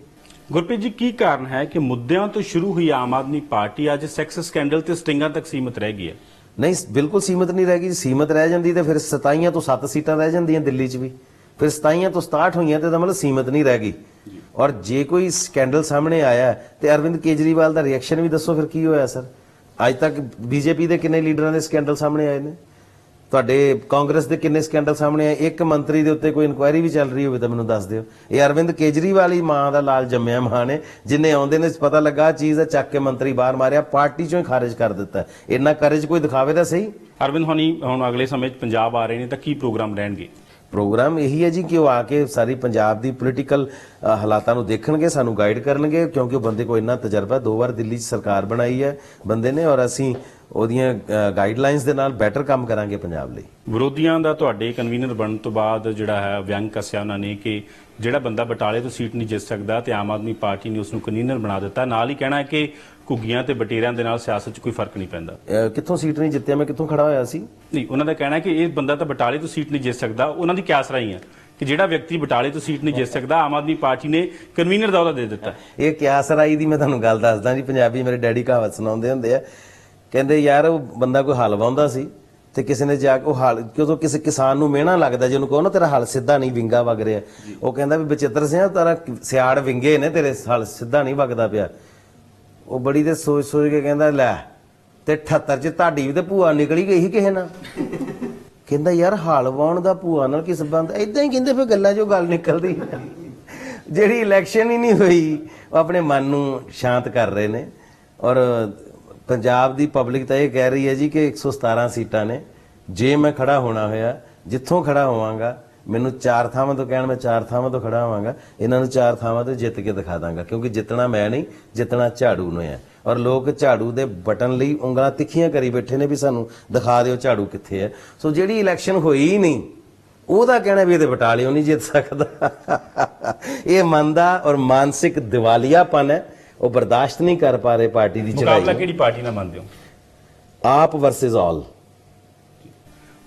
Speaker 1: ਗੁਰਪ੍ਰੀਤ ਜੀ ਕੀ ਕਾਰਨ ਹੈ ਕਿ ਮੁੱਦਿਆਂ ਤੋਂ ਸ਼ੁਰੂ ਹੋਈ ਆਮ ਆਦਮੀ ਪਾਰਟੀ ਅੱਜ ਸੈਕਸ ਸਕੈਂਡਲ ਤੇ ਸਟਿੰਗਾਂ ਤੱਕ ਸੀਮਿਤ ਰਹਿ ਗਈ ਹੈ?
Speaker 2: ਨਹੀਂ ਬਿਲਕੁਲ ਸੀਮਤ ਨਹੀਂ ਰਹਿ ਗਈ ਸੀਮਤ ਰਹਿ ਜਾਂਦੀ ਤੇ ਫਿਰ 27 ਤੋਂ 7 ਸੀਟਾਂ ਰਹਿ ਜਾਂਦੀਆਂ ਦਿੱਲੀ 'ਚ ਵੀ। ਫਿਰ 27 ਤੋਂ 67 ਹੋਈਆਂ ਤੇ ਤਾਂ ਮਤਲਬ ਸੀਮਤ ਨਹੀਂ ਰਹਿ ਗਈ। ਔਰ ਜੇ ਕੋਈ ਸਕੈਂਡਲ ਸਾਹਮਣੇ ਆਇਆ ਹੈ, ਤੇ ਅਰਵਿੰਦ ਕੇਜਰੀਵਾਲ ਦਾ ਰਿਐਕਸ਼ਨ ਵੀ ਦੱਸੋ ਫਿਰ ਕੀ ਹੋਇਆ ਸਰ ਅੱਜ ਤੱਕ ਬੀਜੇਪੀ ਦੇ ਕਿੰਨੇ ਲੀਡਰਾਂ ਦੇ ਸਕੈਂਡਲ ਸਾਹਮਣੇ ਆਏ ਨੇ? ਤੁਹਾਡੇ ਕਾਂਗਰਸ ਦੇ ਕਿੰਨੇ ਸਕੈਂਡਲ ਸਾਹਮਣੇ ਆਏ? ਇੱਕ ਮੰਤਰੀ ਦੇ ਉੱਤੇ ਕੋਈ ਇਨਕੁਆਇਰੀ ਵੀ ਚੱਲ ਰਹੀ ਹੋਵੇ ਤਾਂ ਮੈਨੂੰ ਦੱਸ ਦਿਓ। ਇਹ ਅਰਵਿੰਦ ਕੇਜਰੀਵਾਲ ਹੀ ਮਾਂ ਦਾ ਲਾਲ ਜੰਮਿਆ ਮਾਂ ਨੇ ਜਿੰਨੇ ਆਉਂਦੇ ਨੇ ਪਤਾ ਲੱਗਾ ਚੀਜ਼ ਹੈ ਚੱਕ ਕੇ ਮੰਤਰੀ ਬਾਹਰ ਮਾਰਿਆ ਪਾਰਟੀ ਚੋਂ ਹੀ ਖਾਰਜ ਕਰ ਦਿੱਤਾ ਇੰਨਾ ਕਰਜ ਕੋਈ ਦਿਖਾਵੇ ਤਾਂ ਸਹੀ?
Speaker 1: ਅਰਵਿੰਦ ਹੋਣੀ ਹੁਣ ਅਗਲੇ ਸਮੇਂ 'ਚ ਪੰਜਾਬ ਆ ਰਹੇ ਨੇ ਤਾਂ ਕੀ ਪ੍ਰੋਗਰਾਮ ਰਹਿਣਗੇ?
Speaker 2: ਪ੍ਰੋਗਰਾਮ ਇਹੀ ਹੈ ਜੀ ਕਿ ਉਹ ਆ ਕੇ ਸਾਰੀ ਪੰਜਾਬ ਦੀ ਪੋਲੀਟੀਕਲ ਹਾਲਾਤਾਂ ਨੂੰ ਦੇਖਣਗੇ, ਸਾਨੂੰ ਗਾਈਡ ਕਰਨਗੇ, ਕਿਉਂਕਿ ਉਹ ਬੰਦੇ ਕੋਲ ਇੰਨਾ ਤਜਰਬਾ, ਦੋ ਵਾਰ ਦਿੱਲੀ 'ਚ ਸਰਕਾਰ ਬਣਾਈ ਹੈ ਬੰਦੇ ਨੇ ਔਰ ਅਸੀਂ ਉਹਦੀਆਂ ਗਾਈਡਲਾਈਨਸ ਦੇ ਨਾਲ ਬੈਟਰ ਕੰਮ ਕਰਾਂਗੇ ਪੰਜਾਬ ਲਈ।
Speaker 1: ਵਿਰੋਧੀਆਂ ਦਾ ਤੁਹਾਡੇ ਕਨਵੀਨਰ ਬਣਨ ਤੋਂ ਬਾਅਦ ਜਿਹੜਾ ਹੈ, ਵਿਅੰਗ ਕੱਸਿਆ ਉਹਨਾਂ ਨੇ ਕਿ ਜਿਹੜਾ ਬੰਦਾ ਬਟਾਲੇ ਤੋਂ ਸੀਟ ਨਹੀਂ ਜਿੱਤ ਸਕਦਾ ਤੇ ਆਮ ਆਦਮੀ ਪਾਰਟੀ ਨੇ ਉਸ ਨੂੰ ਕਨਵੀਨਰ ਬਣਾ ਦਿੱਤਾ। ਨਾਲ ਹੀ ਕਹਿਣਾ ਕਿ ਘੁੱਗੀਆਂ ਤੇ ਬਟੇਰਿਆਂ ਦੇ ਨਾਲ ਸਿਆਸਤ 'ਚ ਕੋਈ ਫ਼ਰਕ ਨਹੀਂ ਪੈਂਦਾ।
Speaker 2: ਅਹ ਕਿੱਥੋਂ ਸੀਟ ਨਹੀਂ ਜਿੱਤਿਆ ਮੈਂ ਕਿੱਥੋਂ ਖੜਾ ਹੋਇਆ ਸੀ?
Speaker 1: ਨਹੀਂ ਉਹਨਾਂ ਦਾ ਕਹਿਣਾ ਹੈ ਕਿ ਇਹ ਬੰਦਾ ਤਾਂ ਬਟਾਲੇ ਤੋਂ ਸੀਟ ਨਹੀਂ ਜਿੱਤ ਸਕਦਾ ਉਹਨਾਂ ਦੀ ਕਿਆਸ ਰਹੀ ਹੈ ਕਿ ਜਿਹੜਾ ਵਿਅਕਤੀ ਬਟਾਲੇ ਤੋਂ ਸੀਟ ਨਹੀਂ ਜਿੱਤ ਸਕਦਾ ਆਮ ਆਦਮੀ ਪਾਰਟੀ ਨੇ ਕਨਵੀਨਰ ਦਾ ਉਹਦਾ ਦੇ ਦਿੱਤਾ।
Speaker 2: ਇਹ ਕਿਆਸ ਰਾਈ ਦੀ ਮੈਂ ਤੁਹਾਨੂੰ ਗੱਲ ਦੱਸਦਾ ਜੀ ਪੰਜਾਬੀ ਮੇਰੇ ਡੈਡੀ ਕਹਾਵਤ ਸੁਣਾਉਂਦੇ ਹੁੰਦੇ ਆ। ਕਹਿੰਦੇ ਯਾਰ ਉਹ ਬੰਦਾ ਕੋਈ ਹਲ ਵਾਉਂਦਾ ਸੀ ਤੇ ਕਿਸੇ ਨੇ ਜਾ ਕੇ ਉਹ ਹਲ ਕਿਉਂ ਕਿਸੇ ਕਿਸਾਨ ਨੂੰ ਮਿਹਣਾ ਲੱਗਦਾ ਜਿਹਨੂੰ ਕਹੋ ਨਾ ਤੇਰਾ ਹਲ ਸਿੱਧਾ ਨਹੀਂ ਵਿੰਗਾ ਵਗ ਰਿਹਾ। ਉਹ ਕਹਿੰਦਾ ਵੀ ਬਚਿੱਤਰ ਸਿੰਘ ਤੇਰਾ ਸਿਆੜ ਵਿੰਗੇ ਨੇ ਤੇਰੇ ਹਲ ਸਿੱਧਾ ਨਹੀਂ ਵਗਦਾ ਪਿਆ। ਉਹ ਬੜੀ ਤੇ ਸੋਚ ਸੋਚ ਕੇ ਕਹਿੰਦਾ, ਲੈ, ਤੇ 78 ਚ ਤੁਹਾਡੀ ਵੀ ਤੇ ਭੂਆ ਨਿਕਲੀ ਗਈ ਸੀ ਕਿਸੇ ਨਾਲ। ਕਹਿੰਦਾ, ਯਾਰ, ਹਲ ਵਾਉਣ ਦਾ ਭੂਆ ਨਾਲ ਕੀ ਸੰਬੰਧ? ਐਦਾਂ ਹੀ ਕਹਿੰਦੇ, ਫਿਰ ਗੱਲਾਂ ਜੋ ਗੱਲ ਨਿਕਲਦੀ। ਜਿਹੜੀ ਇਲੈਕਸ਼ਨ ਹੀ ਨਹੀਂ ਹੋਈ, ਉਹ ਆਪਣੇ ਮਨ ਨੂੰ ਸ਼ਾਂਤ ਕਰ ਰਹੇ ਨੇ। ਔਰ ਪੰਜਾਬ ਦੀ ਪਬਲਿਕ ਤਾਂ ਇਹ ਕਹਿ ਰਹੀ ਹੈ ਜੀ ਕਿ 117 ਸੀਟਾਂ ਨੇ। ਜੇ ਮੈਂ ਖੜਾ ਹੋਣਾ ਹੋਇਆ, ਜਿੱਥੋਂ ਖੜਾ ਹੋਵਾਂਗਾ ਮੈਨੂੰ ਚਾਰ ਥਾਵਾਂ ਤੋਂ ਕਹਿਣ ਮੈਂ ਚਾਰ ਥਾਵਾਂ ਤੋਂ ਖੜਾ ਹੋਵਾਂਗਾ ਇਹਨਾਂ ਨੂੰ ਚਾਰ ਥਾਵਾਂ ਤੋਂ ਜਿੱਤ ਕੇ ਦਿਖਾ ਦਾਂਗਾ ਕਿਉਂਕਿ ਜਿੱਤਣਾ ਮੈਂ ਨਹੀਂ ਜਿੱਤਣਾ ਝਾੜੂ ਨੇ ਹੈ। ਔਰ ਲੋਕ ਝਾੜੂ ਦੇ ਬਟਨ ਲਈ ਉਂਗਲਾਂ ਤਿੱਖੀਆਂ ਕਰੀ ਬੈਠੇ ਨੇ ਵੀ ਸਾਨੂੰ ਦਿਖਾ ਦਿਓ ਝਾੜੂ ਕਿੱਥੇ ਹੈ। ਸੋ ਜਿਹੜੀ ਇਲੈਕਸ਼ਨ ਹੋਈ ਹੀ ਨਹੀਂ ਉਹਦਾ ਕਹਿਣਾ ਵੀ ਇਹਦੇ ਬਟਾਲੀਅਨ ਨਹੀਂ ਜਿੱਤ ਸਕਦਾ। ਇਹ ਮਨ ਦਾ ਔਰ ਮਾਨਸਿਕ ਦਿਵਾਲੀਆਪਨ ਹੈ ਉਹ ਬਰਦਾਸ਼ਤ ਨਹੀਂ ਕਰ ਪਾ ਰਹੇ ਪਾਰਟੀ ਦੀ
Speaker 1: ਮੁਕਾਬਲਾ
Speaker 2: ਚੜਾਈ
Speaker 1: ਕਿਹੜੀ ਪਾਰਟੀ ਨਾਲ ਮੰਨਦੇ ਹੋ?
Speaker 2: ਆਪ ਵਰਸਸ ਆਲ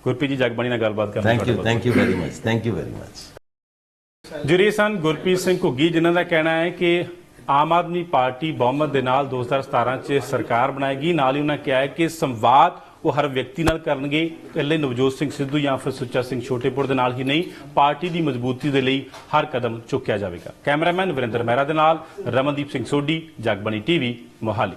Speaker 1: ਗੁਰਪ੍ਰੀਤ ਜੀ ਜਗਬਾਣੀ ਨਾਲ ਗੱਲਬਾਤ ਕਰਨ
Speaker 2: thank
Speaker 1: you
Speaker 2: thank you very much thank you very much
Speaker 1: ਜੁਰੀ ਸਨ ਗੁਰਪ੍ਰੀਤ ਸਿੰਘ ਘੁੱਗੀ ਜਿਨ੍ਹਾਂ ਦਾ ਕਹਿਣਾ ਹੈ ਕਿ ਆਮ ਆਦਮੀ ਪਾਰਟੀ ਬਹੁਮਤ ਦੇ ਨਾਲ 2017 ਚ ਸਰਕਾਰ ਬਣਾਏਗੀ। ਨਾਲ ਹੀ ਉਹਨਾਂ ਕਿਹਾ ਹੈ ਕਿ ਸੰਵਾਦ ਉਹ ਹਰ ਵਿਅਕਤੀ ਨਾਲ ਕਰਨਗੇ। ਇਕੱਲੇ ਨਵਜੋਤ ਸਿੰਘ ਸਿੱਧੂ ਜਾਂ ਫਿਰ ਸੁੱਚਾ ਸਿੰਘ ਛੋਟੇਪੁਰ ਦੇ ਨਾਲ ਹੀ ਨਹੀਂ ਪਾਰਟੀ ਦੀ ਮਜ਼ਬੂਤੀ ਦੇ ਲਈ ਹਰ ਕਦਮ ਚੁੱਕਿਆ ਜਾਵੇਗਾ। ਕੈਮਰਾਮੈਨ ਵਰਿੰਦਰ ਮਹਿਰਾ ਦੇ ਨਾਲ ਰਮਨਦੀਪ ਸਿੰਘ ਸੋਢੀ ਜਗਬਾਣੀ ਟੀਵੀ ਮੋਹਾਲੀ।